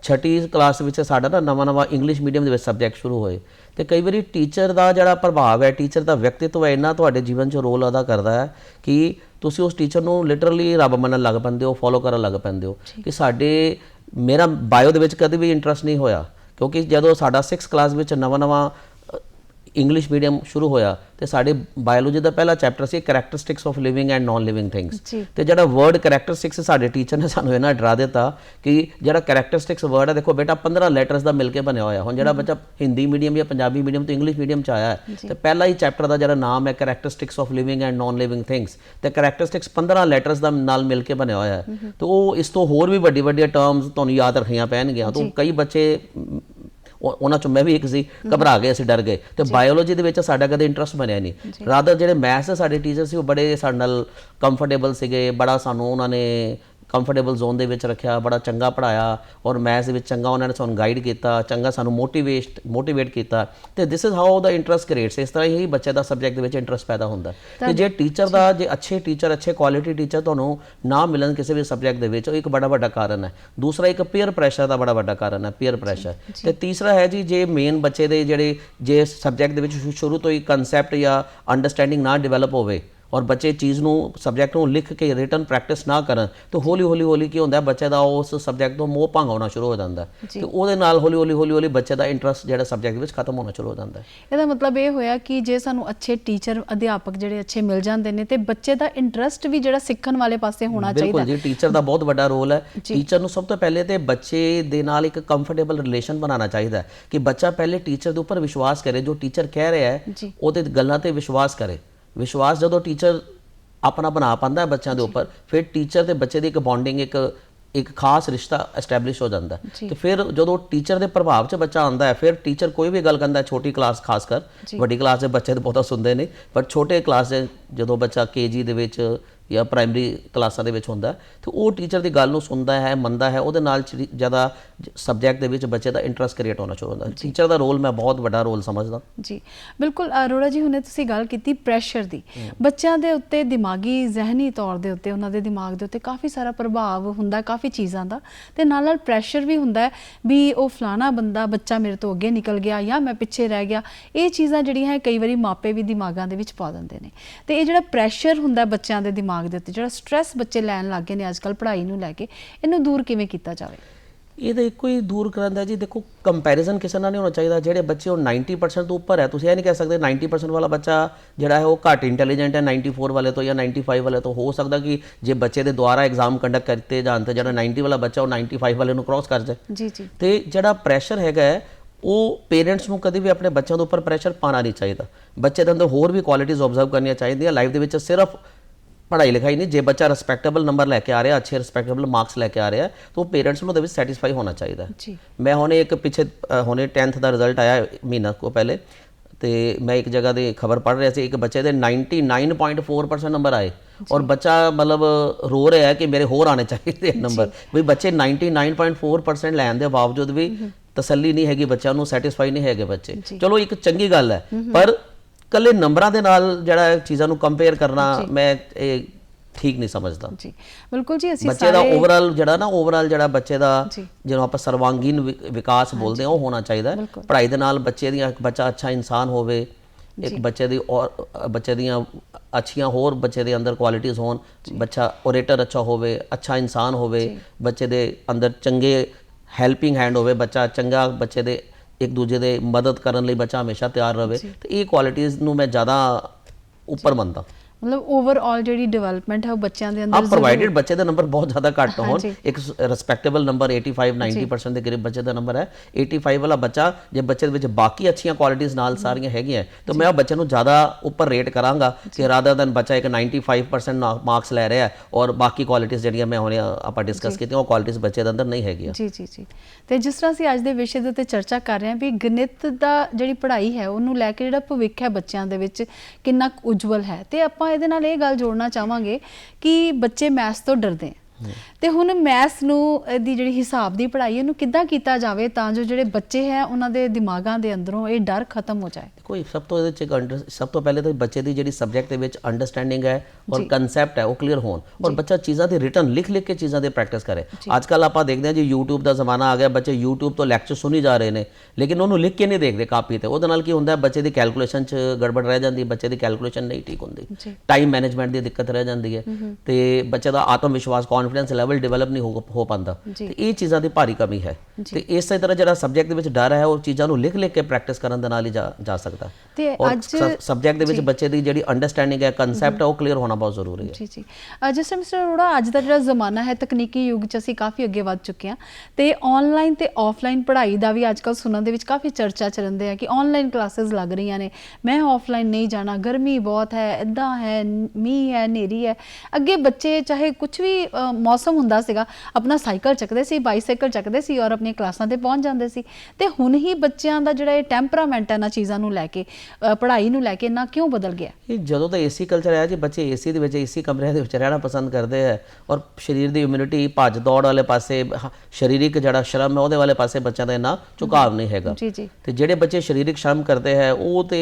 ਛਠੀ ਕਲਾਸ ਵਿੱਚ ਸਾਡਾ ਨਾ ਨਵਾਂ ਨਵਾਂ ਇੰਗਲਿਸ਼ ਮੀਡੀਅਮ ਦੇ ਵਿੱਚ ਸਬਜੈਕਟ ਸ਼ੁਰੂ ਹੋਏ। ਤੇ ਕਈ ਵਾਰੀ ਟੀਚਰ ਦਾ ਜਿਹੜਾ ਪ੍ਰਭਾਵ ਹੈ ਟੀਚਰ ਦਾ ਵਿਅਕਤੀਤਵ ਹੈ ਇੰਨਾ ਤੁਹਾਡੇ ਜੀਵਨ 'ਚ ਰੋਲ ਅਦਾ ਕਰਦਾ ਹੈ ਕਿ ਤੁਸੀਂ ਉਸ ਟੀਚਰ ਨੂੰ ਲਿਟਰਲੀ ਰੱਬ ਮੰਨਣ ਲੱਗ ਪੈਂਦੇ ਹੋ ਫੋਲੋ ਕਰਨ ਲੱਗ ਪੈਂਦੇ ਹੋ ਕਿ ਸਾਡੇ ਮੇਰਾ ਬਾਇਓ ਦੇ ਵਿੱਚ ਕਦੇ ਵੀ ਇੰਟਰਸਟ ਨਹੀਂ ਹੋਇਆ, ਕਿਉਂਕਿ ਜਦੋਂ ਸਾਡਾ 6th ਕਲਾਸ ਵਿੱਚ ਨਵਾਂ ਨਵਾਂ ਇੰਗਲਿਸ਼ ਮੀਡੀਅਮ ਸ਼ੁਰੂ ਹੋਇਆ ਤੇ ਸਾਡੇ ਬਾਇਓਲੋਜੀ ਦਾ ਪਹਿਲਾ chapter C characteristics of living and non living things. ਤੇ ਜਿਹੜਾ ਵਰਡ ਕੈਰੈਕਟਰਿਸਟਿਕਸ ਸਾਡੇ ਟੀਚਰ ਨੇ ਸਾਨੂੰ ਇਹਨਾਂ ਡਰਾ ਦਿੱਤਾ ਕਿ ਜਿਹੜਾ ਕੈਰੈਕਟਰਿਸਟਿਕਸ ਵਰਡ ਹੈ ਦੇਖੋ ਬੇਟਾ 15 ਲੈਟਰਸ ਦਾ ਮਿਲ ਕੇ ਬਣਿਆ ਹੋਇਆ। ਹੁਣ ਜਿਹੜਾ ਬੱਚਾ ਹਿੰਦੀ ਮੀਡੀਅਮ ਜਾਂ ਪੰਜਾਬੀ ਮੀਡੀਅਮ ਤੋਂ ਇੰਗਲਿਸ਼ ਮੀਡੀਅਮ ਚ ਆਇਆ ਹੈ ਤੇ ਪਹਿਲਾ ਹੀ ਚੈਪਟਰ ਦਾ ਜਿਹੜਾ ਨਾਮ ਹੈ characteristics of living and non living things ਤੇ ਕੈਰੈਕਟਰਿਸਟਿਕਸ 15 ਲੈਟਰਸ ਦਾ ਨਾਲ ਮਿਲ ਕੇ ਬਣਿਆ ਹੋਇਆ ਹੈ। ਤੇ ਉਹ ਇਸ ਤੋਂ ਹੋਰ ਵੀ ਵੱਡੀ ਵੱਡੀਆਂ ਟਰਮਸ ਤੁਹਾਨੂੰ ਯਾਦ ਰੱਖਣੀਆਂ ਪੈਣਗੀਆਂ। ਤਾਂ ਕਈ ਬੱਚੇ ਉਹਨਾਂ ਚੋਂ ਮੈਂ ਵੀ ਇੱਕ ਸੀ ਘਬਰਾ ਗਏ ਅਸੀਂ ਡਰ ਗਏ। ਤੇ ਬਾਇਓਲੋਜੀ ਦੇ ਵਿੱਚ ਸਾਡਾ ਕਦੇ ਇੰਟਰਸਟ ਬਣਿਆ ਨਹੀਂ। ਰਾਦਰ ਜਿਹੜੇ ਮੈਥਸ ਦੇ ਸਾਡੇ ਟੀਚਰ ਸੀ ਉਹ ਬੜੇ ਸਾਡੇ ਨਾਲ ਕੰਫਰਟੇਬਲ ਸੀਗੇ ਬੜਾ ਸਾਨੂੰ ਉਹਨਾਂ ਨੇ ਕੰਫਰਟੇਬਲ ਜ਼ੋਨ ਦੇ ਵਿੱਚ ਰੱਖਿਆ ਬੜਾ ਚੰਗਾ ਪੜਾਇਆ ਔਰ ਮੈਥਸ ਦੇ ਵਿੱਚ ਚੰਗਾ ਉਹਨਾਂ ਨੇ ਸਾਨੂੰ ਗਾਈਡ ਕੀਤਾ ਚੰਗਾ ਸਾਨੂੰ ਮੋਟੀਵੇਟ ਮੋਟੀਵੇਟ ਕੀਤਾ ਤੇ this is how the interest creates ਇਸ ਤਰ੍ਹਾਂ ਹੀ ਬੱਚੇ ਦਾ ਸਬਜੈਕਟ ਦੇ ਵਿੱਚ ਇੰਟਰਸਟ ਪੈਦਾ ਹੁੰਦਾ। ਤੇ ਜੇ ਟੀਚਰ ਦਾ ਜੇ ਅੱਛੇ ਟੀਚਰ ਅੱਛੇ ਕੁਆਲਿਟੀ ਟੀਚਰ ਤੁਹਾਨੂੰ ਨਾ ਮਿਲਣ ਕਿਸੇ ਵੀ ਸਬਜੈਕਟ ਦੇ ਵਿੱਚ ਉਹ ਇੱਕ ਬੜਾ ਵੱਡਾ ਕਾਰਨ ਹੈ। ਦੂਸਰਾ ਇੱਕ ਪੀਅਰ ਪ੍ਰੈਸ਼ਰ ਦਾ ਬੜਾ ਵੱਡਾ ਕਾਰਨ ਹੈ ਪੀਅਰ ਪ੍ਰੈਸ਼ਰ ਤੇ ਤੀਸਰਾ ਹੈ ਜੀ ਜੇ ਮੇਨ ਬੱਚੇ ਦੇ ਜਿਹੜੇ ਜੇ ਸਬਜੈਕਟ ਦੇ ਵਿੱਚ ਸ਼ੁਰੂ ਤੋਂ ਹੀ ਕਨਸੈਪਟ ਜਾਂ ਅੰਡਰਸਟੈਂਡਿੰਗ ਨਾ ਡਿਵੈਲਪ ਹੋਵੇ ਔਰ ਬੱਚੇ ਚੀਜ਼ ਨੂੰ ਸਬਜੈਕਟ ਨੂੰ ਲਿਖ ਕੇ ਰਿਟਨ ਪ੍ਰੈਕਟਿਸ ਨਾ ਕਰਨ ਤਾਂ ਹੌਲੀ ਹੌਲੀ ਹੌਲੀ ਕੀ ਹੁੰਦਾ ਬੱਚੇ ਦਾ ਉਸ ਸਬਜੈਕਟ ਤੋਂ ਮੋਹ ਭੰਗ ਹੋਣਾ ਸ਼ੁਰੂ ਹੋ ਜਾਂਦਾ। ਤੇ ਉਹਦੇ ਨਾਲ ਹੌਲੀ ਹੌਲੀ ਹੌਲੀ ਹੌਲੀ ਬੱਚੇ ਦਾ ਇੰਟਰਸਟ ਜਿਹੜਾ ਸਬਜੈਕਟ ਵਿੱਚ ਖਤਮ ਹੋਣਾ ਸ਼ੁਰੂ ਹੋ ਜਾਂਦਾ ਇਹਦਾ ਮਤਲਬ ਇਹ ਹੋਇਆ ਕਿ ਜੇ ਸਾਨੂੰ ਅੱਛੇ ਟੀਚਰ ਅਧਿਆਪਕ ਜਿਹੜੇ ਅੱਛੇ ਮਿਲ ਜਾਂਦੇ ਨੇ ਤੇ ਬੱਚੇ ਦਾ ਇੰਟਰਸਟ ਵੀ ਜਿਹੜਾ ਸਿੱਖਣ ਵਾਲੇ ਪਾਸੇ ਹੋਣਾ ਚਾਹੀਦਾ ਬਿਲਕੁਲ ਜੀ ਟੀਚਰ ਦਾ ਬਹੁਤ ਵੱਡਾ ਰੋਲ ਹੈ। ਟੀਚਰ ਨੂੰ ਸਭ ਤੋਂ ਪਹਿਲੇ ਤੇ ਬੱਚੇ ਦੇ ਨਾਲ ਇੱਕ ਕੰਫਰਟੇਬਲ ਰਿਲੇਸ਼ਨ ਬਣਾਉਣਾ ਚਾਹੀਦਾ ਕਿ ਬੱਚਾ ਪਹਿਲੇ ਟੀਚਰ ਦੇ ਉੱਪਰ ਵਿਸ਼ਵਾਸ ਕਰੇ ਜੋ ਟੀਚਰ ਕਹਿ ਰਿਹਾ ਹੈ। ਉਹਦੇ ਗੱਲਾਂ ਤੇ ਵਿਸ਼ਵਾਸ ਕਰੇ। ਵਿਸ਼ਵਾਸ ਜਦੋਂ ਟੀਚਰ ਆਪਣਾ ਬਣਾ ਪਾਉਂਦਾ ਹੈ ਬੱਚਿਆਂ ਦੇ ਉੱਪਰ ਫਿਰ ਟੀਚਰ ਤੇ ਬੱਚੇ ਦੀ ਇੱਕ ਬੌਂਡਿੰਗ ਇੱਕ ਇੱਕ ਖਾਸ ਰਿਸ਼ਤਾ ਐਸਟੈਬਲਿਸ਼ ਹੋ ਜਾਂਦਾ। ਤੇ ਫਿਰ ਜਦੋਂ ਟੀਚਰ ਦੇ ਪ੍ਰਭਾਵ 'ਚ ਬੱਚਾ ਆਉਂਦਾ ਹੈ ਫਿਰ ਟੀਚਰ ਕੋਈ ਵੀ ਗੱਲ ਕਰਦਾ ਛੋਟੀ ਕਲਾਸ ਖਾਸ ਕਰ। ਵੱਡੀ ਕਲਾਸ ਦੇ ਬੱਚੇ ਤਾਂ ਬਹੁਤਾ ਸੁਣਦੇ ਨੇ ਪਰ ਛੋਟੇ ਕਲਾਸ ਦੇ ਜਦੋਂ ਬੱਚਾ ਕੇਜੀ ਦੇ ਵਿੱਚ ਜਾਂ ਪ੍ਰਾਇਮਰੀ ਕਲਾਸਾਂ ਦੇ ਵਿੱਚ ਹੁੰਦਾ ਤੇ ਉਹ ਟੀਚਰ ਦੀ ਗੱਲ ਨੂੰ ਸੁਣਦਾ ਹੈ ਮੰਨਦਾ ਹੈ ਉਹਦੇ ਨਾਲ ਜ਼ਿਆਦਾ ਸਬਜੈਕਟ ਦੇ ਵਿੱਚ ਬੱਚੇ ਦਾ ਇੰਟਰਸਟ ਕ੍ਰੀਏਟ ਹੋਣਾ ਸ਼ੁਰੂ ਹੁੰਦਾ ਟੀਚਰ ਦਾ ਰੋਲ ਮੈਂ ਬਹੁਤ ਵੱਡਾ ਰੋਲ ਸਮਝਦਾ। ਜੀ ਬਿਲਕੁਲ ਅਰੋੜਾ ਜੀ ਹੁਣੇ ਤੁਸੀਂ ਗੱਲ ਕੀਤੀ ਪ੍ਰੈਸ਼ਰ ਦੀ। ਬੱਚਿਆਂ ਦੇ ਉੱਤੇ ਦਿਮਾਗੀ ਜ਼ਿਹਨੀ ਤੌਰ ਦੇ ਉੱਤੇ ਉਹਨਾਂ ਦੇ ਦਿਮਾਗ ਦੇ ਉੱਤੇ ਕਾਫੀ ਸਾਰਾ ਪ੍ਰਭਾਵ ਹੁੰਦਾ ਕਾਫੀ ਚੀਜ਼ਾਂ ਦਾ। ਤੇ ਨਾਲ ਨਾਲ ਪ੍ਰੈਸ਼ਰ ਵੀ ਹੁੰਦਾ ਵੀ ਉਹ ਫਲਾਣਾ ਬੰਦਾ ਬੱਚਾ ਮੇਰੇ ਤੋਂ ਅੱਗੇ ਨਿਕਲ ਗਿਆ ਜਾਂ ਮੈਂ ਪਿੱਛੇ ਰਹਿ ਗਿਆ ਇਹ ਚੀਜ਼ਾਂ ਜਿਹੜੀਆਂ ਹੈ ਕਈ ਵਾਰੀ ਮਾਪੇ ਵੀ ਦਿਮਾਗਾਂ ਦੇ ਵਿੱਚ ਪਾ ਦਿੰਦੇ ਨੇ। ਤੇ ਇਹ ਜਿਹੜਾ ਪ੍ਰੈਸ਼ਰ ਹੁੰਦਾ ਬੱਚਿਆਂ ਦੇ ਦਿਮਾਗ ਦੇ ਉੱਤੇ ਜਿਹੜਾ ਸਟ੍ਰੈਸ ਬੱਚੇ ਲੈਣ ਲੱਗ ਨੇ ਅੱਜਕੱਲ ਪੜ੍ਹਾਈ ਨੂੰ ਲੈ ਕੇ ਇਹਨੂੰ ਦੂਰ ਕਿਵੇਂ ਕੀਤਾ ਜਾਵੇ? ਇਹਦਾ ਇੱਕੋ ਹੀ ਦੂਰ ਕਰਨ ਦਾ ਜੀ ਦੇਖੋ ਕੰਪੈਰੀਜ਼ਨ ਕਿਸੇ ਨਾਲ ਨਹੀਂ ਹੋਣਾ ਚਾਹੀਦਾ ਜਿਹੜੇ ਬੱਚੇ ਉਹ 90% ਤੋਂ ਉੱਪਰ ਹੈ ਤੁਸੀਂ ਇਹ ਨਹੀਂ ਕਹਿ ਸਕਦੇ 90% ਵਾਲਾ ਬੱਚਾ ਜਿਹੜਾ ਹੈ ਉਹ ਘੱਟ ਇੰਟੈਲੀਜੈਂਟ ਹੈ 94 ਵਾਲੇ ਤੋਂ ਜਾਂ 95 ਵਾਲੇ ਤੋਂ ਹੋ ਸਕਦਾ ਕਿ ਜੇ ਬੱਚੇ ਦੇ ਦੁਆਰਾ ਐਗਜ਼ਾਮ ਕੰਡਕਟ ਕਰਤੇ ਜਾਣ ਤੇ ਜਿਹੜਾ 90 ਵਾਲਾ ਬੱਚਾ ਉਹ 95 ਵਾਲੇ ਨੂੰ ਕ੍ਰਾਸ ਕਰ ਜਾਏ। ਜੀ ਜੀ। ਤੇ ਜਿਹੜਾ ਪ੍ਰੈਸ਼ਰ ਹੈਗਾ ਉਹ ਪੇਰੈਂਟਸ ਨੂੰ ਕਦੇ ਵੀ ਆਪਣੇ ਬੱਚਿਆਂ ਦੇ ਉੱਪਰ ਪ੍ਰੈਸ਼ਰ ਪਾਣਾ ਨਹੀਂ ਚਾਹੀਦਾ। ਬੱਚੇ ਦੇ ਅੰਦਰ ਹੋਰ ਵੀ ਕੁਆਲਿਟੀਆਂ ਆਬਜ਼ਰਵ ਕਰਨੀਆਂ ਚਾਹੀਦੀਆਂ ਲਾਈਫ ਦੇ ਵਿੱਚ ਸਿਰਫ ਪੜ੍ਹਾਈ ਲਿਖਾਈ ਨਹੀਂ ਜੇ ਬੱਚਾ ਰਿਸਪੈਕਟੇਬਲ ਨੰਬਰ ਲੈ ਕੇ ਆ ਰਿਹਾ ਅੱਛੇ ਰਿਸਪੈਕਟੇਬਲ ਮਾਰਕਸ ਲੈ ਕੇ ਆ ਰਿਹਾ ਤਾਂ ਉਹ ਪੇਰੈਂਟਸ ਨੂੰ ਉਹਦੇ ਵਿੱਚ ਸੈਟੀਸਫਾਈ ਹੋਣਾ ਚਾਹੀਦਾ। ਜੀ। ਮੈਂ ਹੁਣੇ ਇੱਕ ਪਿੱਛੇ ਹੁਣੇ 10th ਦਾ ਰਿਜ਼ਲਟ ਆਇਆ ਮਹੀਨਾ ਕੋ ਪਹਿਲੇ ਤੇ ਮੈਂ ਇੱਕ ਜਗ੍ਹਾ ਦੀ ਖਬਰ ਪੜ੍ਹ ਰਿਹਾ ਸੀ ਇੱਕ ਬੱਚੇ ਦੇ 99.4% ਨੰਬਰ ਆਏ। ਔਰ ਬੱਚਾ ਮਤਲਬ ਰੋ ਰਿਹਾ ਹੈ ਕਿ ਮੇਰੇ ਹੋਰ ਆਣੇ ਚਾਹੀਦੇ ਨੰਬਰ ਵੀ ਬੱਚੇ 99.4% ਲੈਣ ਦੇ ਬਾਵਜੂਦ ਵੀ ਤਸੱਲੀ ਨਹੀਂ ਹੈਗੀ ਬੱਚਿਆਂ ਨੂੰ ਸੈਟੀਸਫਾਈ ਨਹੀਂ ਹੈਗੇ ਬੱਚੇ। ਚਲੋ ਇੱਕ ਚੰਗੀ ਗੱਲ ਹੈ ਪਰ ਕੱਲੇ ਨੰਬਰਾਂ ਦੇ ਨਾਲ ਜਿਹੜਾ ਚੀਜ਼ਾਂ ਨੂੰ ਕੰਪੇਅਰ ਕਰਨਾ ਮੈਂ ਇਹ ਠੀਕ ਨਹੀਂ ਸਮਝਦਾ। ਜੀ ਬਿਲਕੁਲ ਜੀ ਅਸੀਂ ਬੱਚੇ ਦਾ ਓਵਰਆਲ ਜਿਹੜਾ ਨਾ ਓਵਰਆਲ ਜਿਹੜਾ ਬੱਚੇ ਦਾ। ਜਿਹਨੂੰ ਆਪਾਂ ਸਰਵਾਂਗੀਨ ਵਿਕਾਸ ਬੋਲਦੇ ਆ ਉਹ ਹੋਣਾ ਚਾਹੀਦਾ। ਪੜ੍ਹਾਈ ਦੇ ਨਾਲ ਬੱਚੇ ਦੀਆਂ ਇੱਕ ਬੱਚਾ ਅੱਛਾ ਇਨਸਾਨ ਹੋਵੇ ਇੱਕ ਬੱਚੇ ਦੀ ਔਰ ਬੱਚੇ ਦੀਆਂ ਅੱਛੀਆਂ ਹੋਰ ਬੱਚੇ ਦੇ ਅੰਦਰ ਕੁਆਲਿਟੀਆਂ ਹੋਣ ਬੱਚਾ ਓਰੇਟਰ ਅੱਛਾ ਹੋਵੇ ਅੱਛਾ ਇਨਸਾਨ ਹੋਵੇ ਬੱਚੇ ਦੇ ਅੰਦਰ ਚੰਗੇ ਹੈਲਪਿੰਗ ਹੈਂਡ ਹੋਵੇ ਬੱਚਾ ਚੰਗਾ ਬੱਚੇ ਦੇ ਇੱਕ ਦੂਜੇ ਦੇ ਮਦਦ ਕਰਨ ਲਈ ਬੱਚਾ ਹਮੇਸ਼ਾ ਤਿਆਰ ਰਹੇ ਤੇ ਇਹ ਕੁਆਲਿਟੀਆਂ ਨੂੰ ਮੈਂ ਜ਼ਿਆਦਾ ਉੱਪਰ ਮੰਨਦਾ। ਮਤਲਬ ਓਵਰਆਲ ਜਿਹੜੀ ਡਿਵੈਲਪਮੈਂਟ ਹੈ ਉਹ ਬੱਚਿਆਂ ਦੇ ਆ ਅੰਦਰ ਪ੍ਰੋਵਾਈਡਡ ਬੱਚੇ ਦਾ ਨੰਬਰ ਬਹੁਤ ਜ਼ਿਆਦਾ ਘੱਟ ਹੋਣ। ਇੱਕ ਰਿਸਪੈਕਟੇਬਲ ਨੰਬਰ 85 90% ਦੇ ਕਰੀਬ ਬੱਚੇ ਦਾ ਨੰਬਰ ਹੈ। 85 ਵਾਲਾ ਬੱਚਾ ਜੇ ਬੱਚੇ ਦੇ ਵਿੱਚ ਬਾਕੀ ਅੱਛੀਆਂ ਕੁਆਲਿਟੀਆਂ ਨਾਲ ਸਾਰੀਆਂ ਹੈਗੀਆਂ ਤਾਂ ਮੈਂ ਉਹ ਬੱਚੇ ਨੂੰ ਜ਼ਿਆਦਾ ਉੱਪਰ ਰੇਟ ਕਰਾਂਗਾ ਕਿ ਰਾਦਰ ਦਨ ਬੱਚਾ ਇੱਕ 95% ਮਾਰਕਸ ਲੈ ਰਿਹਾ ਹੈ ਔਰ ਬਾਕੀ ਕੁਆਲਿਟੀਆਂ ਜਿਹੜੀਆਂ ਮੈਂ ਹੁਣੇ ਆਪਾਂ ਡਿਸਕਸ ਕੀਤੀਆਂ ਉਹ ਕੁਆਲਿਟੀਆਂ ਬੱਚੇ ਦੇ ਅੰਦਰ ਨਹੀਂ ਹੈਗੀਆਂ। ਜੀ ਜੀ ਜੀ। ਤੇ ਜਿਸ ਤਰ੍ਹਾਂ ਅਸੀਂ ਅੱਜ ਦੇ ਵਿਸ਼ੇ ਦੇ ਉੱਤੇ ਚਰਚਾ ਕਰ ਰਹੇ ਹਾਂ ਵੀ ਗਣਿਤ ਦਾ ਜਿਹੜੀ ਪੜ੍ਹਾਈ ਹੈ ਉਹਨੂੰ ਲੈ ਕੇ ਜਿਹੜਾ ਭਵਿੱਖ ਹੈ ਬੱਚਿਆਂ ਦੇ ਵਿੱਚ ਕਿੰਨਾ ਉਜਵਲ ਹੈ। ਤੇ ਆਪਾਂ ਇਹਦੇ ਨਾਲ ਇਹ ਗੱਲ ਜੋੜਨਾ ਚਾਹਾਂਗੇ ਕਿ ਬੱਚੇ ਮੈਥਸ ਤੋਂ ਡਰਦੇ ਆ। ਤੇ ਹੁਣ ਮੈਥਸ ਨੂੰ ਦੀ ਜਿਹੜੀ ਹਿਸਾਬ ਦੀ ਪੜ੍ਹਾਈ ਇਹਨੂੰ ਕਿੱਦਾਂ ਕੀਤਾ ਜਾਵੇ ਤਾਂ ਜੋ ਜਿਹੜੇ ਬੱਚੇ ਹੈ, ਉਹਨਾਂ ਦੇ ਦਿਮਾਗਾਂ ਦੇ ਅੰਦਰੋਂ ਇਹ ਡਰ ਖਤਮ ਹੋ ਜਾਏ। ਕੋਈ ਸਭ ਤੋਂ ਇਹਦੇ ਚ ਸਭ ਤੋਂ ਪਹਿਲੇ ਤਾਂ ਬੱਚੇ ਦੀ ਜਿਹੜੀ ਸਬਜੈਕਟ ਦੇ ਵਿੱਚ ਅੰਡਰਸਟੈਂਡਿੰਗ ਹੈ ਔਰ ਕਨਸੈਪਟ ਹੈ ਉਹ ਕਲੀਅਰ ਹੋਣ। ਔਰ ਬੱਚਾ ਚੀਜ਼ਾਂ ਦੀ ਰਿਟਨ ਲਿਖ ਲਿਖ ਕੇ ਚੀਜ਼ਾਂ ਦੀ ਪ੍ਰੈਕਟਿਸ ਕਰੇ। ਅੱਜ ਕੱਲ ਆਪਾਂ ਦੇਖਦੇ ਹਾਂ ਜੀ YouTube ਦਾ ਜ਼ਮਾਨਾ ਆ ਗਿਆ ਬੱਚੇ YouTube ਤੋਂ ਲੈਕਚਰ ਸੁਣੀ ਜਾ ਰਹੇ ਨੇ ਲੇਕਿਨ ਉਹਨੂੰ ਲਿਖ ਕੇ ਨਹੀਂ ਦੇਖਦੇ ਕਾਪੀ ਤੇ। ਉਹਦੇ ਨਾਲ ਕੀ ਹੁੰਦਾ ਹੈ ਬੱਚੇ ਦੀ ਕੈਲਕੂਲੇਸ਼ਨ ਚ ਗੜਬੜ ਰਹਿ ਜਾਂਦੀ ਹੈ ਬੱਚੇ ਦੀ ਕੈਲਕੂਲੇਸ਼ਨ ਨਹੀਂ ਠੀਕ ਹੁੰਦੀ। ਟਾਈਮ ਮੈਨੇਜਮੈਂਟ ਦੀ ਦਿੱਕਤ ਰਹਿ ਜਾਂਦੀ ਹੈ। ਤੇ ਬੱਚੇ ਦਾ ਆਤਮ ਵਿਸ਼ਵਾਸ ਕੌਨਫੀਡੈਂਸ ਲੈਵਲ ਡਿਵੈਲਪ ਨਹੀਂ ਹੋ ਹੋ ਪਾਉਂਦਾ। ਤੇ ਇਹ ਚੀਜ਼ਾਂ ਦੀ ਭਾਰੀ ਕਮੀ ਹੈ। ਤੇ ਇਸੇ ਤਰ੍ਹਾਂ ਜਿਹੜਾ ਸਬਜੈਕਟ ਦੇ ਵਿੱਚ ਡਰ ਹੈ ਉਹ ਚੀਜ਼ਾਂ ਨੂੰ ਲਿਖ ਲਿਖ ਕੇ ਪ੍ਰੈਕਟਿਸ ਕਰਨ ਦੇ ਨਾਲ ਹੀ ਜਾ ਜਾ ਸਕਦਾ ਤੇ ਅੱਜ ਸਬਜੈਕਟ ਦੇ ਵਿੱਚ ਬੱਚੇ ਦੀ ਜਿਹੜੀ ਅੰਡਰਸਟੈਂਡਿੰਗ ਹੈ ਕਨਸੈਪਟ ਹੈ ਉਹ ਕਲੀਅਰ ਹੋਣਾ ਬਹੁਤ ਜ਼ਰੂਰੀ ਹੈ। ਜੀ ਜੀ। ਜਿਸ ਮਿਸਟਰ ਅਰੋੜਾ ਅੱਜ ਦਾ ਜਿਹੜਾ ਜ਼ਮਾਨਾ ਹੈ ਤਕਨੀਕੀ ਯੁੱਗ 'ਚ ਅਸੀਂ ਕਾਫੀ ਅੱਗੇ ਵੱਧ ਚੁੱਕੇ ਹਾਂ। ਤੇ ਆਨਲਾਈਨ ਤੇ ਆਫਲਾਈਨ ਪੜ੍ਹਾਈ ਦਾ ਵੀ ਅੱਜਕੱਲ ਸੁਣਨ ਦੇ ਵਿੱਚ ਕਾਫੀ ਚਰਚਾ ਚੱਲਦੇ ਆ ਕਿ ਆਨਲਾਈਨ ਕਲਾਸਿਸ ਲੱਗ ਰਹੀਆਂ ਨੇ। ਮੈਂ ਆਫਲਾਈਨ ਨਹੀਂ ਜਾਣਾ ਗਰਮੀ ਬਹੁਤ ਹੈ ਇਦਾਂ ਹੈ ਮੀਂਹ ਹੈ ਹਨੇਰੀ ਹੈ। ਅੱਗੇ ਬੱਚੇ ਚਾਹੇ ਕੁਝ ਵੀ ਮੌਸਮ ਹੁੰਦਾ ਸੀਗਾ ਆਪਣਾ ਸਾਈਕਲ ਚੱਕਦੇ ਸੀ ਬਾਈਸਾਈਕਲ ਚੱਕਦੇ ਸੀ ਔਰ ਆਪਣੀਆਂ ਕਲਾਸਾਂ ਤੇ ਪਹੁੰਚ ਜਾਂਦੇ ਸੀ। ਤੇ ਹੁਣ ਹੀ ਬੱਚਿਆਂ ਦਾ ਜਿਹੜਾ ਇਹ ਟੈਂਪਰਾਮੈਂਟ ਹੈ ਨਾ ਚੀਜ਼ਾਂ ਨੂੰ ਲੈ ਕੇ ਪੜ੍ਹਾਈ ਨੂੰ ਲੈ ਕੇ ਨਾ ਕਿਉਂ ਬਦਲ ਗਿਆ? ਇਹ ਜਦੋਂ ਦਾ ਏਸੀ ਕਲਚਰ ਆਇਆ ਜੀ ਬੱਚੇ ਏਸੀ ਦੇ ਵਿੱਚ ਏਸੀ ਕਮਰਿਆਂ ਦੇ ਵਿੱਚ ਰਹਿਣਾ ਪਸੰਦ ਕਰਦੇ ਹੈ ਔਰ ਸਰੀਰ ਦੀ ਇਮਿਊਨਿਟੀ ਭੱਜ ਦੌੜ ਵਾਲੇ ਪਾਸੇ ਸਰੀਰਕ ਜਿਹੜਾ ਸ਼ਰਮ ਹੈ ਉਹਦੇ ਵਾਲੇ ਪਾਸੇ ਬੱਚਿਆਂ ਦਾ ਇੰਨਾ ਝੁਕਾਅ ਨਹੀਂ ਹੈਗਾ। ਜੀ ਜੀ। ਤੇ ਜਿਹੜੇ ਬੱਚੇ ਸਰੀਰਕ ਸ਼ਰਮ ਕਰਦੇ ਹੈ ਉਹ ਤੇ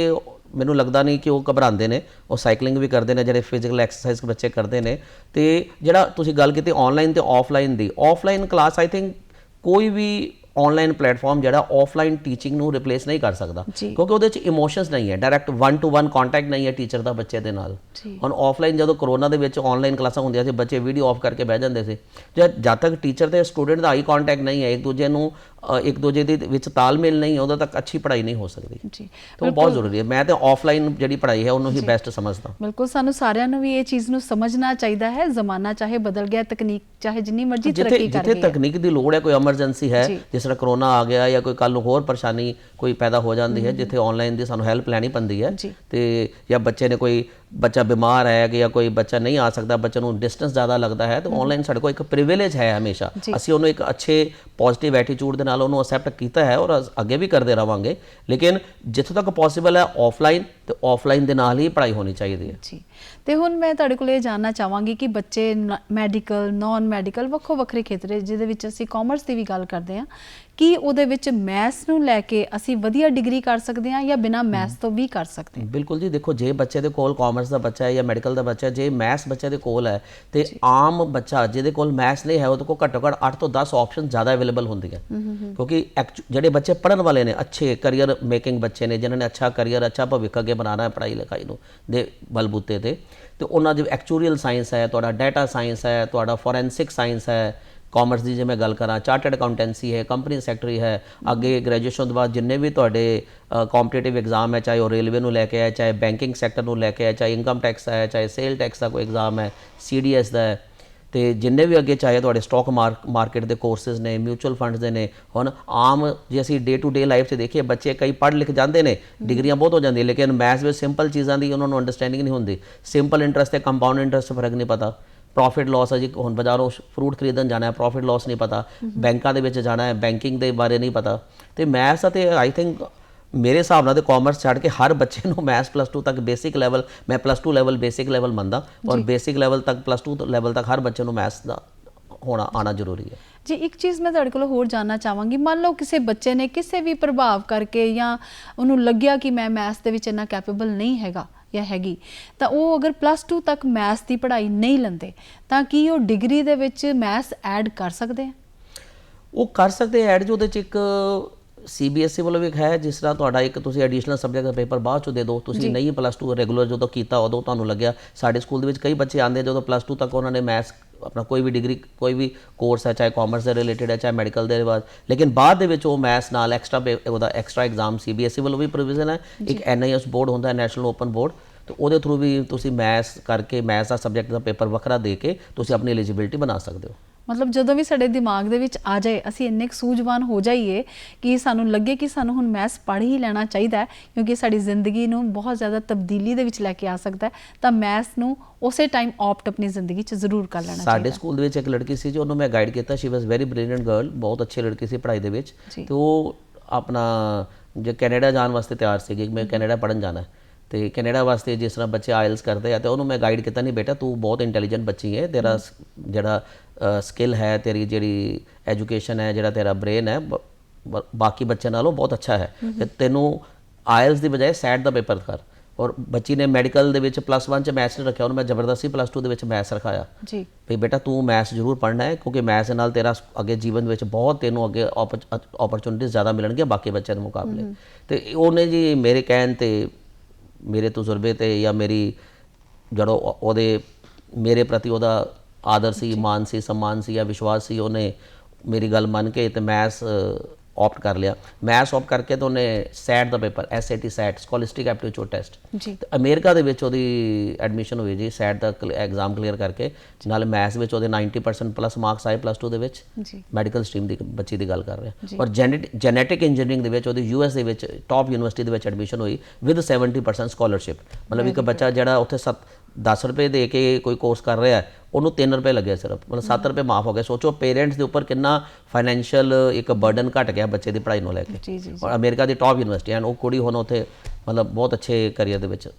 ਮੈਨੂੰ ਲੱਗਦਾ ਨਹੀਂ ਕਿ ਉਹ ਘਬਰਾਉਂਦੇ ਨੇ ਉਹ ਸਾਈਕਲਿੰਗ ਵੀ ਕਰਦੇ ਨੇ ਜਿਹੜੇ ਫਿਜ਼ੀਕਲ ਐਕਸਰਸਾਈਜ਼ ਬੱਚੇ ਕਰਦੇ ਨੇ। ਤੇ ਜਿਹੜਾ ਤੁਸੀਂ ਗੱਲ ਕੀਤੀ ਆਨਲਾਈਨ ਤੇ ਆਫਲਾਈਨ ਦੀ ਆਫਲਾਈਨ ਕਲਾਸ ਆਈ ਥਿੰਕ ਕੋਈ ਵੀ ਆਨਲਾਈਨ ਪਲੇਟਫਾਰਮ ਜਿਹੜਾ ਆਫਲਾਈਨ ਟੀਚਿੰਗ ਨੂੰ ਰਿਪਲੇਸ ਨਹੀਂ ਕਰ ਸਕਦਾ। ਕਿਉਂਕਿ ਉਹਦੇ 'ਚ ਇਮੋਸ਼ਨਸ ਨਹੀਂ ਹੈ ਡਾਇਰੈਕਟ 1 ਟੂ 1 ਕੰਟੈਕਟ ਨਹੀਂ ਹੈ ਟੀਚਰ ਦਾ ਬੱਚੇ ਦੇ ਨਾਲ। ਹੁਣ ਆਫਲਾਈਨ ਜਦੋਂ ਕਰੋਨਾ ਦੇ ਵਿੱਚ ਆਨਲਾਈਨ ਕਲਾਸਾਂ ਹੁੰਦੀਆਂ ਸੀ ਬੱਚੇ ਵੀਡੀਓ ਆਫ ਕਰਕੇ ਬਹਿ ਜਾਂਦੇ ਸੀ ਜਦ ਤੱਕ ਟੀਚਰ ਤੇ ਸਟੂਡੈਂਟ ਦਾ ਆਈ ਕੰਟੈਕਟ ਨਹੀਂ ਹੈ ਇੱਕ ਦੂਜੇ ਨੂੰ ਇੱਕ ਦੂਜੇ ਦੇ ਵਿੱਚ ਤਾਲਮੇਲ ਨਹੀਂ ਉਦੋਂ ਤੱਕ ਅੱਛੀ ਪੜ੍ਹਾਈ ਨਹੀਂ ਹੋ ਸਕਦੀ। ਜੀ ਤਾਂ ਬਹੁਤ ਜ਼ਰੂਰੀ ਹੈ। ਮੈਂ ਤੇ ਆਫਲਾਈਨ ਜਿਹੜੀ ਪੜ੍ਹਾਈ ਹੈ ਉਹਨੂੰ ਹੀ ਬੈਸਟ ਸਮਝਦਾ। ਬਿਲਕੁਲ ਸਾਨੂੰ ਸਾਰਿਆਂ ਨੂੰ ਵੀ ਇਹ ਚੀਜ਼ ਨੂੰ ਸਮਝਣਾ ਚਾਹੀਦਾ ਹੈ। ਜ਼ਮਾਨਾ ਚਾਹੇ ਬਦਲ ਗਿਆ ਤਕਨੀਕ ਚਾਹੇ ਜਿੰਨੀ ਮਰਜ਼ੀ ਜਿੱਥੇ ਤਰੱਕੀ ਕਰ ਜਿੱਥੇ ਗਈ ਹੈ। ਤਕਨੀਕ ਦੀ ਲੋੜ ਹੈ ਕੋਈ ਐਮਰਜੈਂਸੀ ਹੈ। ਜਿਸ ਤਰ੍ਹਾਂ ਕਰੋਨਾ ਆ ਗਿਆ ਜਾਂ ਕੋਈ ਕੱਲ ਨੂੰ ਹੋਰ ਪਰੇਸ਼ਾਨੀ ਕੋਈ ਪੈਦਾ ਹੋ ਜਾਂਦੀ ਹੈ ਜਿੱਥੇ ਆਨਲਾਈਨ ਦੀ ਸਾਨੂੰ ਹੈਲਪ ਲੈਣੀ ਪੈਂਦੀ ਹੈ। ਤੇ ਜਾਂ ਬੱਚੇ ਨੇ ਕੋਈ ਬੱਚਾ ਬਿਮਾਰ ਹੈ ਕਿ ਜਾਂ ਕੋਈ ਬੱਚਾ ਨਹੀਂ ਆ ਸਕਦਾ ਬੱਚੇ ਨੂੰ ਡਿਸਟੈਂਸ ਜ਼ਿਆਦਾ ਲੱਗਦਾ ਹੈ ਤਾਂ ਆਨਲਾਈਨ ਸਾਡੇ ਕੋਲ ਇੱਕ ਪ੍ਰਿਵਿਲੇਜ ਹੈ ਹਮੇਸ਼ਾ। ਅਸੀਂ ਉਹਨੂੰ ਇੱਕ ਅੱਛੇ ਪੋਜ਼ਿਟਿਵ ਐਟੀਟਿਊਡ ਦੇ ਨਾਲ ਉਹਨੂੰ ਅਸੈਪਟ ਕੀਤਾ ਹੈ ਔਰ ਅੱਗੇ ਵੀ ਕਰਦੇ ਰਵਾਂਗੇ। ਲੇਕਿਨ ਜਿੱਥੋਂ ਤੱਕ ਪੋਸੀਬਲ ਹੈ ਆਫਲਾਈਨ ਤੇ ਆਫਲਾਈਨ ਦੇ ਨਾਲ ਹੀ ਪੜ੍ਹਾਈ ਹੋਣੀ ਚਾਹੀਦੀ ਹੈ। ਜੀ। ਤੇ ਹੁਣ ਮੈਂ ਤੁਹਾਡੇ ਕੋਲ ਇਹ ਜਾਨਣਾ ਚਾਹਾਂਗੀ ਕਿ ਬੱਚੇ ਮੈਡੀਕਲ ਨਾਨ ਮੈਡੀਕਲ ਵੱਖੋ ਵੱਖਰੇ ਖੇਤਰ ਜਿਹਦੇ ਵਿੱਚ ਅਸੀਂ ਕਾਮਰਸ ਦੀ ਵੀ ਗੱਲ ਕਰਦੇ ਹਾਂ। ਕਿ ਉਹਦੇ ਵਿੱਚ ਮੈਥਸ ਨੂੰ ਲੈ ਕੇ ਅਸੀਂ ਵਧੀਆ ਡਿਗਰੀ ਕਰ ਸਕਦੇ ਹਾਂ ਜਾਂ ਬਿਨਾ ਮੈਥਸ ਤੋਂ ਵੀ ਕਰ ਸਕਦੇ ਬਿਲਕੁਲ ਜੀ ਦੇਖੋ ਜੇ ਬੱਚੇ ਦੇ ਕੋਲ ਕਾਮਰਸ ਦਾ ਬੱਚਾ ਹੈ ਜਾਂ ਮੈਡੀਕਲ ਦਾ ਬੱਚਾ ਹੈ ਜੇ ਮੈਥਸ ਬੱਚੇ ਦੇ ਕੋਲ ਹੈ ਤੇ ਆਮ ਬੱਚਾ ਜਿਹਦੇ ਕੋਲ ਮੈਥਸ ਨਹੀਂ ਹੈ ਉਹਦੇ ਕੋਲ ਘੱਟੋ ਘੱਟ 8 ਤੋਂ 10 ਆਪਸ਼ਨ ਜ਼ਿਆਦਾ ਅਵੇਲੇਬਲ ਹੁੰਦੀਆਂ ਕਿਉਂਕਿ actu- ਜਿਹੜੇ ਬੱਚੇ ਪੜਨ ਵਾਲੇ ਨੇ ਅੱਛੇ ਕੈਰੀਅਰ ਮੇਕਿੰਗ ਬੱਚੇ ਨੇ ਜਿਨ੍ਹਾਂ ਨੇ ਅੱਛਾ ਕੈਰੀਅਰ ਅੱਛਾ ਭਵਿੱਖ ਅੱਗੇ ਬਣਾਉਣਾ ਹੈ ਪੜ੍ਹਾਈ ਲਿਖਾਈ ਨੂੰ ਦੇ ਬਲਬੂਤੇ ਤੇ ਤੇ ਉਹਨਾਂ ਦੀ ਐਕਚੁਅਰੀਅਲ ਸਾਇੰਸ ਹੈ ਤੁਹਾਡਾ ਡਾਟਾ ਸਾਇੰਸ ਹੈ ਤੁਹਾਡਾ ਫੋਰੈਂਸਿਕ ਸਾਇੰਸ ਹੈ ਕਾਮਰਸ ਦੀ ਜੇ ਮੈਂ ਗੱਲ ਕਰਾਂ ਚਾਰਟਰਡ ਅਕਾਊਂਟੈਂਸੀ ਹੈ ਕੰਪਨੀ ਸੈਕਟਰੀ ਹੈ, ਅੱਗੇ ਗ੍ਰੈਜੂਏਸ਼ਨ ਤੋਂ ਬਾਅਦ ਜਿੰਨੇ ਵੀ ਤੁਹਾਡੇ ਕੰਪੀਟੀਟਿਵ ਐਗਜ਼ਾਮ ਹੈ, ਚਾਹੇ ਉਹ ਰੇਲਵੇ ਨੂੰ ਲੈ ਕੇ ਆਏ, ਚਾਹੇ ਬੈਂਕਿੰਗ ਸੈਕਟਰ ਨੂੰ ਲੈ ਕੇ ਆਏ, ਚਾਹੇ ਇਨਕਮ ਟੈਕਸ ਹੈ, ਚਾਹੇ ਸੇਲ ਟੈਕਸ ਦਾ ਕੋਈ ਐਗਜ਼ਾਮ ਹੈ ਸੀਡੀਐਸ ਦਾ ਹੈ, ਤੇ ਜਿੰਨੇ ਵੀ ਅੱਗੇ ਚਾਹੇ ਤੁਹਾਡੇ ਸਟਾਕ ਮਾਰਕੀਟ ਦੇ ਕੋਰਸਸ ਨੇ ਮਿਊਚੁਅਲ ਫੰਡਸ ਦੇ ਨੇ, ਹੁਣ ਆਮ ਜੇ ਅਸੀਂ ਡੇ ਟੂ ਡੇ ਲਾਈਫ 'ਚ ਦੇਖੀਏ, ਬੱਚੇ ਕਈ ਪੜ੍ਹ ਲਿਖ ਜਾਂਦੇ ਨੇ, ਡਿਗਰੀਆਂ ਬਹੁਤ ਹੋ ਜਾਂਦੀਆਂ, ਲੇਕਿਨ ਮੈਥਸ ਵਿੱਚ ਸਿੰਪਲ ਚੀਜ਼ਾਂ ਦੀ ਉਹਨਾਂ ਨੂੰ ਅੰਡਰਸਟੈਂਡਿੰਗ ਨਹੀਂ ਹੁੰਦੀ। ਸਿੰਪਲ ਇੰਟਰਸਟ ਤੇ ਕੰਪਾਊਂਡ ਇੰਟਰਸਟ ਫ਼ਰਕ ਨਹੀਂ ਪਤਾ। ਪ੍ਰੋਫਿਟ ਲਾਸ ਹੈ ਜੀ ਹੁਣ ਬਾਜ਼ਾਰੋਂ ਫਰੂਟ ਖਰੀਦਣ ਜਾਣਾ ਹੈ ਪ੍ਰੋਫਿਟ ਲਾਸ ਨਹੀਂ ਪਤਾ। ਬੈਂਕਾਂ ਦੇ ਵਿੱਚ ਜਾਣਾ ਹੈ ਬੈਂਕਿੰਗ ਦੇ ਬਾਰੇ ਨਹੀਂ ਪਤਾ। ਤੇ ਮੈਥਸ ਅਤੇ ਆਈ ਥਿੰਕ ਮੇਰੇ ਹਿਸਾਬ ਨਾਲ ਤੇ ਕਾਮਰਸ ਛੱਡ ਕੇ ਹਰ ਬੱਚੇ ਨੂੰ ਮੈਥਸ ਪਲੱਸ 2 ਤੱਕ ਬੇਸਿਕ ਲੈਵਲ ਮੈਂ ਪਲੱਸ 2 ਲੈਵਲ ਬੇਸਿਕ ਲੈਵਲ ਮੰਨਦਾ। ਔਰ ਬੇਸਿਕ ਲੈਵਲ ਤੱਕ ਪਲੱਸ 2 ਲੈਵਲ ਤੱਕ ਹਰ ਬੱਚੇ ਨੂੰ ਮੈਥਸ ਦਾ ਹੋਣਾ ਆਣਾ ਜ਼ਰੂਰੀ ਹੈ। ਜੀ ਇੱਕ ਚੀਜ਼ ਮੈਂ ਤੁਹਾਡੇ ਕੋਲ ਹੋਰ ਜਾਨਣਾ ਚਾਹਾਂਗੀ। ਮੰਨ ਲਓ ਕਿਸੇ ਬੱਚੇ ਨੇ ਕਿਸੇ ਵੀ ਪ੍ਰਭਾਵ ਕਰਕੇ ਜਾਂ ਉਹਨੂੰ ਲੱਗਿਆ ਕਿ ਮੈਂ ਮੈਥਸ ਦੇ ਵਿੱਚ ਇੰਨਾ ਕੈਪੇਬਲ ਨਹੀਂ ਹੈਗਾ। ਜਾਂ ਹੈਗੀ ਤਾਂ ਉਹ ਅਗਰ ਪਲੱਸ 2 ਤੱਕ ਮੈਥਸ ਦੀ ਪੜ੍ਹਾਈ ਨਹੀਂ ਲੈਂਦੇ ਤਾਂ ਕੀ ਉਹ ਡਿਗਰੀ ਦੇ ਵਿੱਚ ਮੈਥਸ ਐਡ ਕਰ ਸਕਦੇ ਆ? ਉਹ ਕਰ ਸਕਦੇ ਐਡ ਜੋ ਉਹਦੇ ਚ ਇੱਕ ਸੀਬੀਐਸਈ ਵੱਲੋਂ ਵੀ ਇੱਕ ਹੈ ਜਿਸ ਤਰ੍ਹਾਂ ਤੁਹਾਡਾ ਇੱਕ ਤੁਸੀਂ ਐਡੀਸ਼ਨਲ ਸਬਜੈਕਟ ਦਾ ਪੇਪਰ ਬਾਅਦ ਚ ਦੇ ਦਿਓ ਤੁਸੀਂ ਨਹੀਂ ਪਲੱਸ 2 ਰੈਗੂਲਰ ਜਦੋਂ ਕੀਤਾ ਉਦੋਂ ਤੁਹਾਨੂੰ ਲੱਗਿਆ ਸਾਡੇ ਸਕੂਲ ਦੇ ਵਿੱਚ ਕਈ ਬੱਚੇ ਆਉਂਦੇ ਆ ਜਦੋਂ ਪਲੱਸ 2 ਤੱਕ ਉਹਨਾਂ ਨੇ ਮੈਥਸ ਆਪਣਾ ਕੋਈ ਵੀ ਡਿਗਰੀ ਕੋਈ ਵੀ ਕੋਰਸ ਹੈ ਚਾਹੇ ਕਾਮਰਸ ਦੇ ਰਿਲੇਟਡ ਹੈ ਚਾਹੇ ਮੈਡੀਕਲ ਦੇ ਬਾਅਦ। ਲੇਕਿਨ ਬਾਅਦ ਦੇ ਵਿੱਚ ਉਹ ਮੈਥਸ ਨਾਲ ਐਕਸਟਰਾ ਉਹਦਾ ਐਕਸਟਰਾ ਐਗਜ਼ਾਮ ਸੀਬੀਐਸਈ ਵੱਲੋਂ ਵੀ ਪ੍ਰੋਵੀਜ਼ਨ ਹੈ। ਇੱਕ ਐਨਆਈਐਸ ਬੋਰਡ ਹੁੰਦਾ ਹੈ ਨੈਸ਼ਨਲ ਓਪਨ ਬੋਰਡ ਤੇ ਉਹਦੇ ਥਰੂ ਵੀ ਤੁਸੀਂ ਮੈਥਸ ਕਰਕੇ ਮੈਥਸ ਦਾ ਸਬਜੈਕਟ ਦਾ ਪੇਪਰ ਵੱਖਰਾ ਦੇ ਕੇ ਤੁਸੀਂ ਆਪਣੀ ਐਲੀਜੀਬਿਲਟੀ ਬਣਾ ਸਕਦੇ ਹੋ। ਮਤਲਬ ਜਦੋਂ ਵੀ ਸਾਡੇ ਦਿਮਾਗ ਦੇ ਵਿੱਚ ਆ ਜਾਏ ਅਸੀਂ ਇੰਨੇ ਕੁ ਸੂਝਵਾਨ ਹੋ ਜਾਈਏ ਕਿ ਸਾਨੂੰ ਲੱਗੇ ਕਿ ਸਾਨੂੰ ਹੁਣ ਮੈਥਸ ਪੜ੍ਹ ਹੀ ਲੈਣਾ ਚਾਹੀਦਾ ਹੈ ਕਿਉਂਕਿ ਸਾਡੀ ਜ਼ਿੰਦਗੀ ਨੂੰ ਬਹੁਤ ਜ਼ਿਆਦਾ ਤਬਦੀਲੀ ਦੇ ਵਿੱਚ ਲੈ ਕੇ ਆ ਸਕਦਾ ਹੈ ਤਾਂ ਮੈਥਸ ਨੂੰ ਉਸੇ ਟਾਈਮ ਆਪਟ ਆਪਣੀ ਜ਼ਿੰਦਗੀ 'ਚ ਜ਼ਰੂਰ ਕਰ ਲੈਣਾ ਸਾਡੇ ਚਾਹੀਦਾ ਸਕੂਲ ਦੇ ਵਿੱਚ ਇੱਕ ਲੜਕੀ ਸੀ ਜੋ ਉਹਨੂੰ ਮੈਂ ਗਾਈਡ ਕੀਤਾ she was very brilliant girl ਬਹੁਤ ਅੱਛੀ ਲੜਕੀ ਸੀ ਪੜ੍ਹਾਈ ਦੇ ਵਿੱਚ। ਤੇ ਉਹ ਆਪਣਾ ਜੇ ਕੈਨੇਡਾ ਜਾਣ ਵਾਸਤੇ ਤਿਆਰ ਸੀਗੀ ਕਿ ਮੈਂ ਕੈਨੇਡਾ ਪੜਨ ਜਾਣਾ ਹੈ ਤੇ ਕੈਨੇਡਾ ਵਾਸਤੇ ਜਿਸ ਤਰ੍ਹਾਂ ਬੱਚੇ ਆਇਲਸ ਕਰਦੇ ਆ ਤੇ ਉਹਨੂੰ ਮੈਂ ਗਾਈਡ ਕੀਤਾ ਨਹੀਂ ਬੇਟਾ ਤੂੰ ਬਹੁਤ ਇੰਟੈਲੀਜੈਂਟ ਬੱਚੀ ਹੈ ਤੇਰਾ ਜਿਹੜਾ ਸਕਿੱਲ ਹੈ ਤੇਰੀ ਜਿਹੜੀ ਐਜੂਕੇਸ਼ਨ ਹੈ ਜਿਹੜਾ ਤੇਰਾ ਬ੍ਰੇਨ ਹੈ ਬਾਕੀ ਬੱਚਿਆਂ ਨਾਲੋਂ ਬਹੁਤ ਅੱਛਾ ਹੈ। ਤੇ ਤੈਨੂੰ ਆਇਲਸ ਦੀ ਬਜਾਏ ਸੈਟ ਦਾ ਪੇਪਰ ਕਰ। ਔਰ ਬੱਚੀ ਨੇ ਮੈਡੀਕਲ ਦੇ ਵਿੱਚ ਪਲੱਸ 1 ਚ ਮੈਥਸ ਰੱਖਿਆ ਉਹਨੂੰ ਮੈਂ ਜ਼ਬਰਦਸਤੀ ਪਲੱਸ 2 ਦੇ ਵਿੱਚ ਮੈਥਸ ਰਖਾਇਆ। ਜੀ। ਵੀ ਬੇਟਾ ਤੂੰ ਮੈਥਸ ਜ਼ਰੂਰ ਪੜ੍ਹਨਾ ਹੈ ਕਿਉਂਕਿ ਮੈਥਸ ਨਾਲ ਤੇਰਾ ਅੱਗੇ ਜੀਵਨ ਵਿੱਚ ਬਹੁਤ ਤੈਨੂੰ ਅੱਗੇ ਓਪਰਚੁਨਿਟੀਜ਼ ਜ਼ਿਆਦਾ ਮਿਲਣਗੀਆਂ ਬਾਕੀ ਬੱਚਿਆਂ ਦੇ ਮੁਕਾਬਲੇ। ਤੇ ਉਹਨੇ ਜੀ ਮੇਰੇ ਕਹਿਣ ਤੇ ਮੇਰੇ ਤਜਰਬੇ ਤੇ ਜਾਂ ਮੇਰੀ ਜਦੋਂ ਉਹ- ਉਹਦੇ ਮੇਰੇ ਪ੍ਰਤੀ ਉਹਦਾ ਆਦਰ ਸੀ ਮਾਨ ਸੀ ਸਨਮਾਨ ਸੀ ਜਾਂ ਵਿਸ਼ਵਾਸ ਸੀ ਉਹਨੇ ਮੇਰੀ ਗੱਲ ਮੰਨ ਕੇ ਤੇ ਮੈਥਸ ਆਪਟ ਕਰ ਲਿਆ। ਮੈਥਸ ਆਪਟ ਕਰਕੇ ਤਾਂ ਉਹਨੇ ਸੈਟ ਦਾ paper SAT SAT scholastic aptitude test ਜੀ। ਤੇ ਅਮਰੀਕਾ ਦੇ ਵਿੱਚ ਉਹਦੀ ਐਡਮਿਸ਼ਨ ਹੋਈ ਜੀ ਸੈਟ ਦਾ ਐਗਜ਼ਾਮ ਕਲੀਅਰ ਕਰਕੇ। ਨਾਲ ਮੈਥਸ ਵਿੱਚ ਉਹਦੇ 90% ਪਲੱਸ ਮਾਰਕਸ ਆਏ ਪਲੱਸ 2 ਦੇ ਵਿੱਚ। ਜੀ। ਮੈਡੀਕਲ ਸਟਰੀਮ ਦੀ ਬੱਚੀ ਦੀ ਗੱਲ ਕਰ ਰਹੇ। ਔਰ ਜੈਨੇਟਿਕ ਇੰਜੀਨੀਅਰਿੰਗ ਦੇ ਵਿੱਚ ਉਹਦੀ ਯੂਐਸ ਦੇ ਵਿੱਚ ਟਾਪ ਯੂਨੀਵਰਸਿਟੀ ਦੇ ਵਿੱਚ ਐਡਮਿਸ਼ਨ ਹੋਈ ਵਿਦ 70% ਸਕਾਲਰਸ਼ਿਪ ਮਤਲਬ ਇੱਕ ਬੱਚਾ ਜਿਹੜਾ ਉੱਥੇ 10 ਰੁਪਏ ਦੇ ਕੇ ਕੋਈ ਕੋਰਸ ਕਰ ਰਿਹਾ ਉਹਨੂੰ 3 ਰੁਪਏ ਲੱਗੇ ਸਿਰਫ ਮਤਲਬ 7 ਰੁਪਏ ਮਾਫ ਹੋ ਗਏ ਸੋਚੋ ਪੇਰੈਂਟਸ ਦੇ ਉੱਪਰ ਕਿੰਨਾ ਫਾਈਨੈਂਸ਼ੀਅਲ ਇੱਕ ਬਰਡਨ ਘਟ ਗਿਆ ਬੱਚੇ ਦੀ ਪੜ੍ਹਾਈ ਨੂੰ ਲੈ ਕੇ। ਜੀ ਜੀ ਔਰ ਅਮਰੀਕਾ ਦੀ ਟਾਪ ਯੂਨੀਵਰਸਿਟੀ ਐਂਡ ਉਹ ਕੁੜੀ ਹੁਣ ਉੱਥੇ ਮਤਲਬ ਬਹੁਤ ਅੱਛੇ ਕਰੀਅਰ ਦੇ ਵਿੱਚ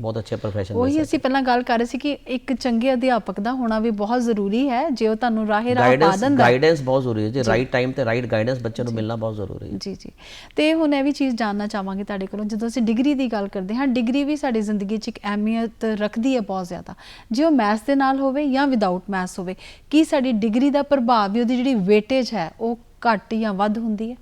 ਬਹੁਤ ਅੱਛੇ ਪ੍ਰੋਫੈਸ਼ਨ ਉਹੀ ਅਸੀਂ ਪਹਿਲਾਂ ਗੱਲ ਕਰ ਰਹੇ ਸੀ ਕਿ ਇੱਕ ਚੰਗੇ ਅਧਿਆਪਕ ਦਾ ਹੋਣਾ ਵੀ ਬਹੁਤ ਜ਼ਰੂਰੀ ਹੈ ਜੇ ਉਹ ਤੁਹਾਨੂੰ ਰਾਹੇ ਰਾਹ ਪਾ ਦਿੰਦਾ ਗਾਈਡੈਂਸ ਬਹੁਤ ਜ਼ਰੂਰੀ ਹੈ। ਜੀ ਰਾਈਟ ਟਾਈਮ ਤੇ ਰਾਈਟ ਗਾਈਡੈਂਸ ਬੱਚੇ ਨੂੰ ਮਿਲਣਾ ਬਹੁਤ ਜ਼ਰੂਰੀ ਹੈ। ਜੀ ਜੀ। ਤੇ ਹੁਣ ਇਹ ਵੀ ਚੀਜ਼ ਜਾਨਣਾ ਚਾਹਾਂਗੇ ਤੁਹਾਡੇ ਕੋਲੋਂ ਜਦੋਂ ਅਸੀਂ ਡਿਗਰੀ ਦੀ ਗੱਲ ਕਰਦੇ ਹਾਂ ਡਿਗਰੀ ਵੀ ਸਾਡੀ ਜ਼ਿੰਦਗੀ 'ਚ ਇੱਕ ਅਹਿਮੀਅਤ ਰੱਖਦੀ ਹੈ ਬਹੁਤ ਜ਼ਿਆਦਾ। ਜੇ ਉਹ ਮੈਥਸ ਦੇ ਨਾਲ ਹੋਵੇ ਜਾਂ ਵਿਦਆਊਟ ਮੈਥਸ ਹੋਵੇ ਕੀ ਸਾਡੀ ਡਿਗਰੀ ਦਾ ਪ੍ਰਭਾਵ ਵੀ ਉਹਦੀ ਜਿਹੜੀ ਵੇਟੇਜ ਹੈ ਉਹ ਘੱਟ ਜਾਂ ਵੱਧ ਹੁੰਦੀ ਹੈ?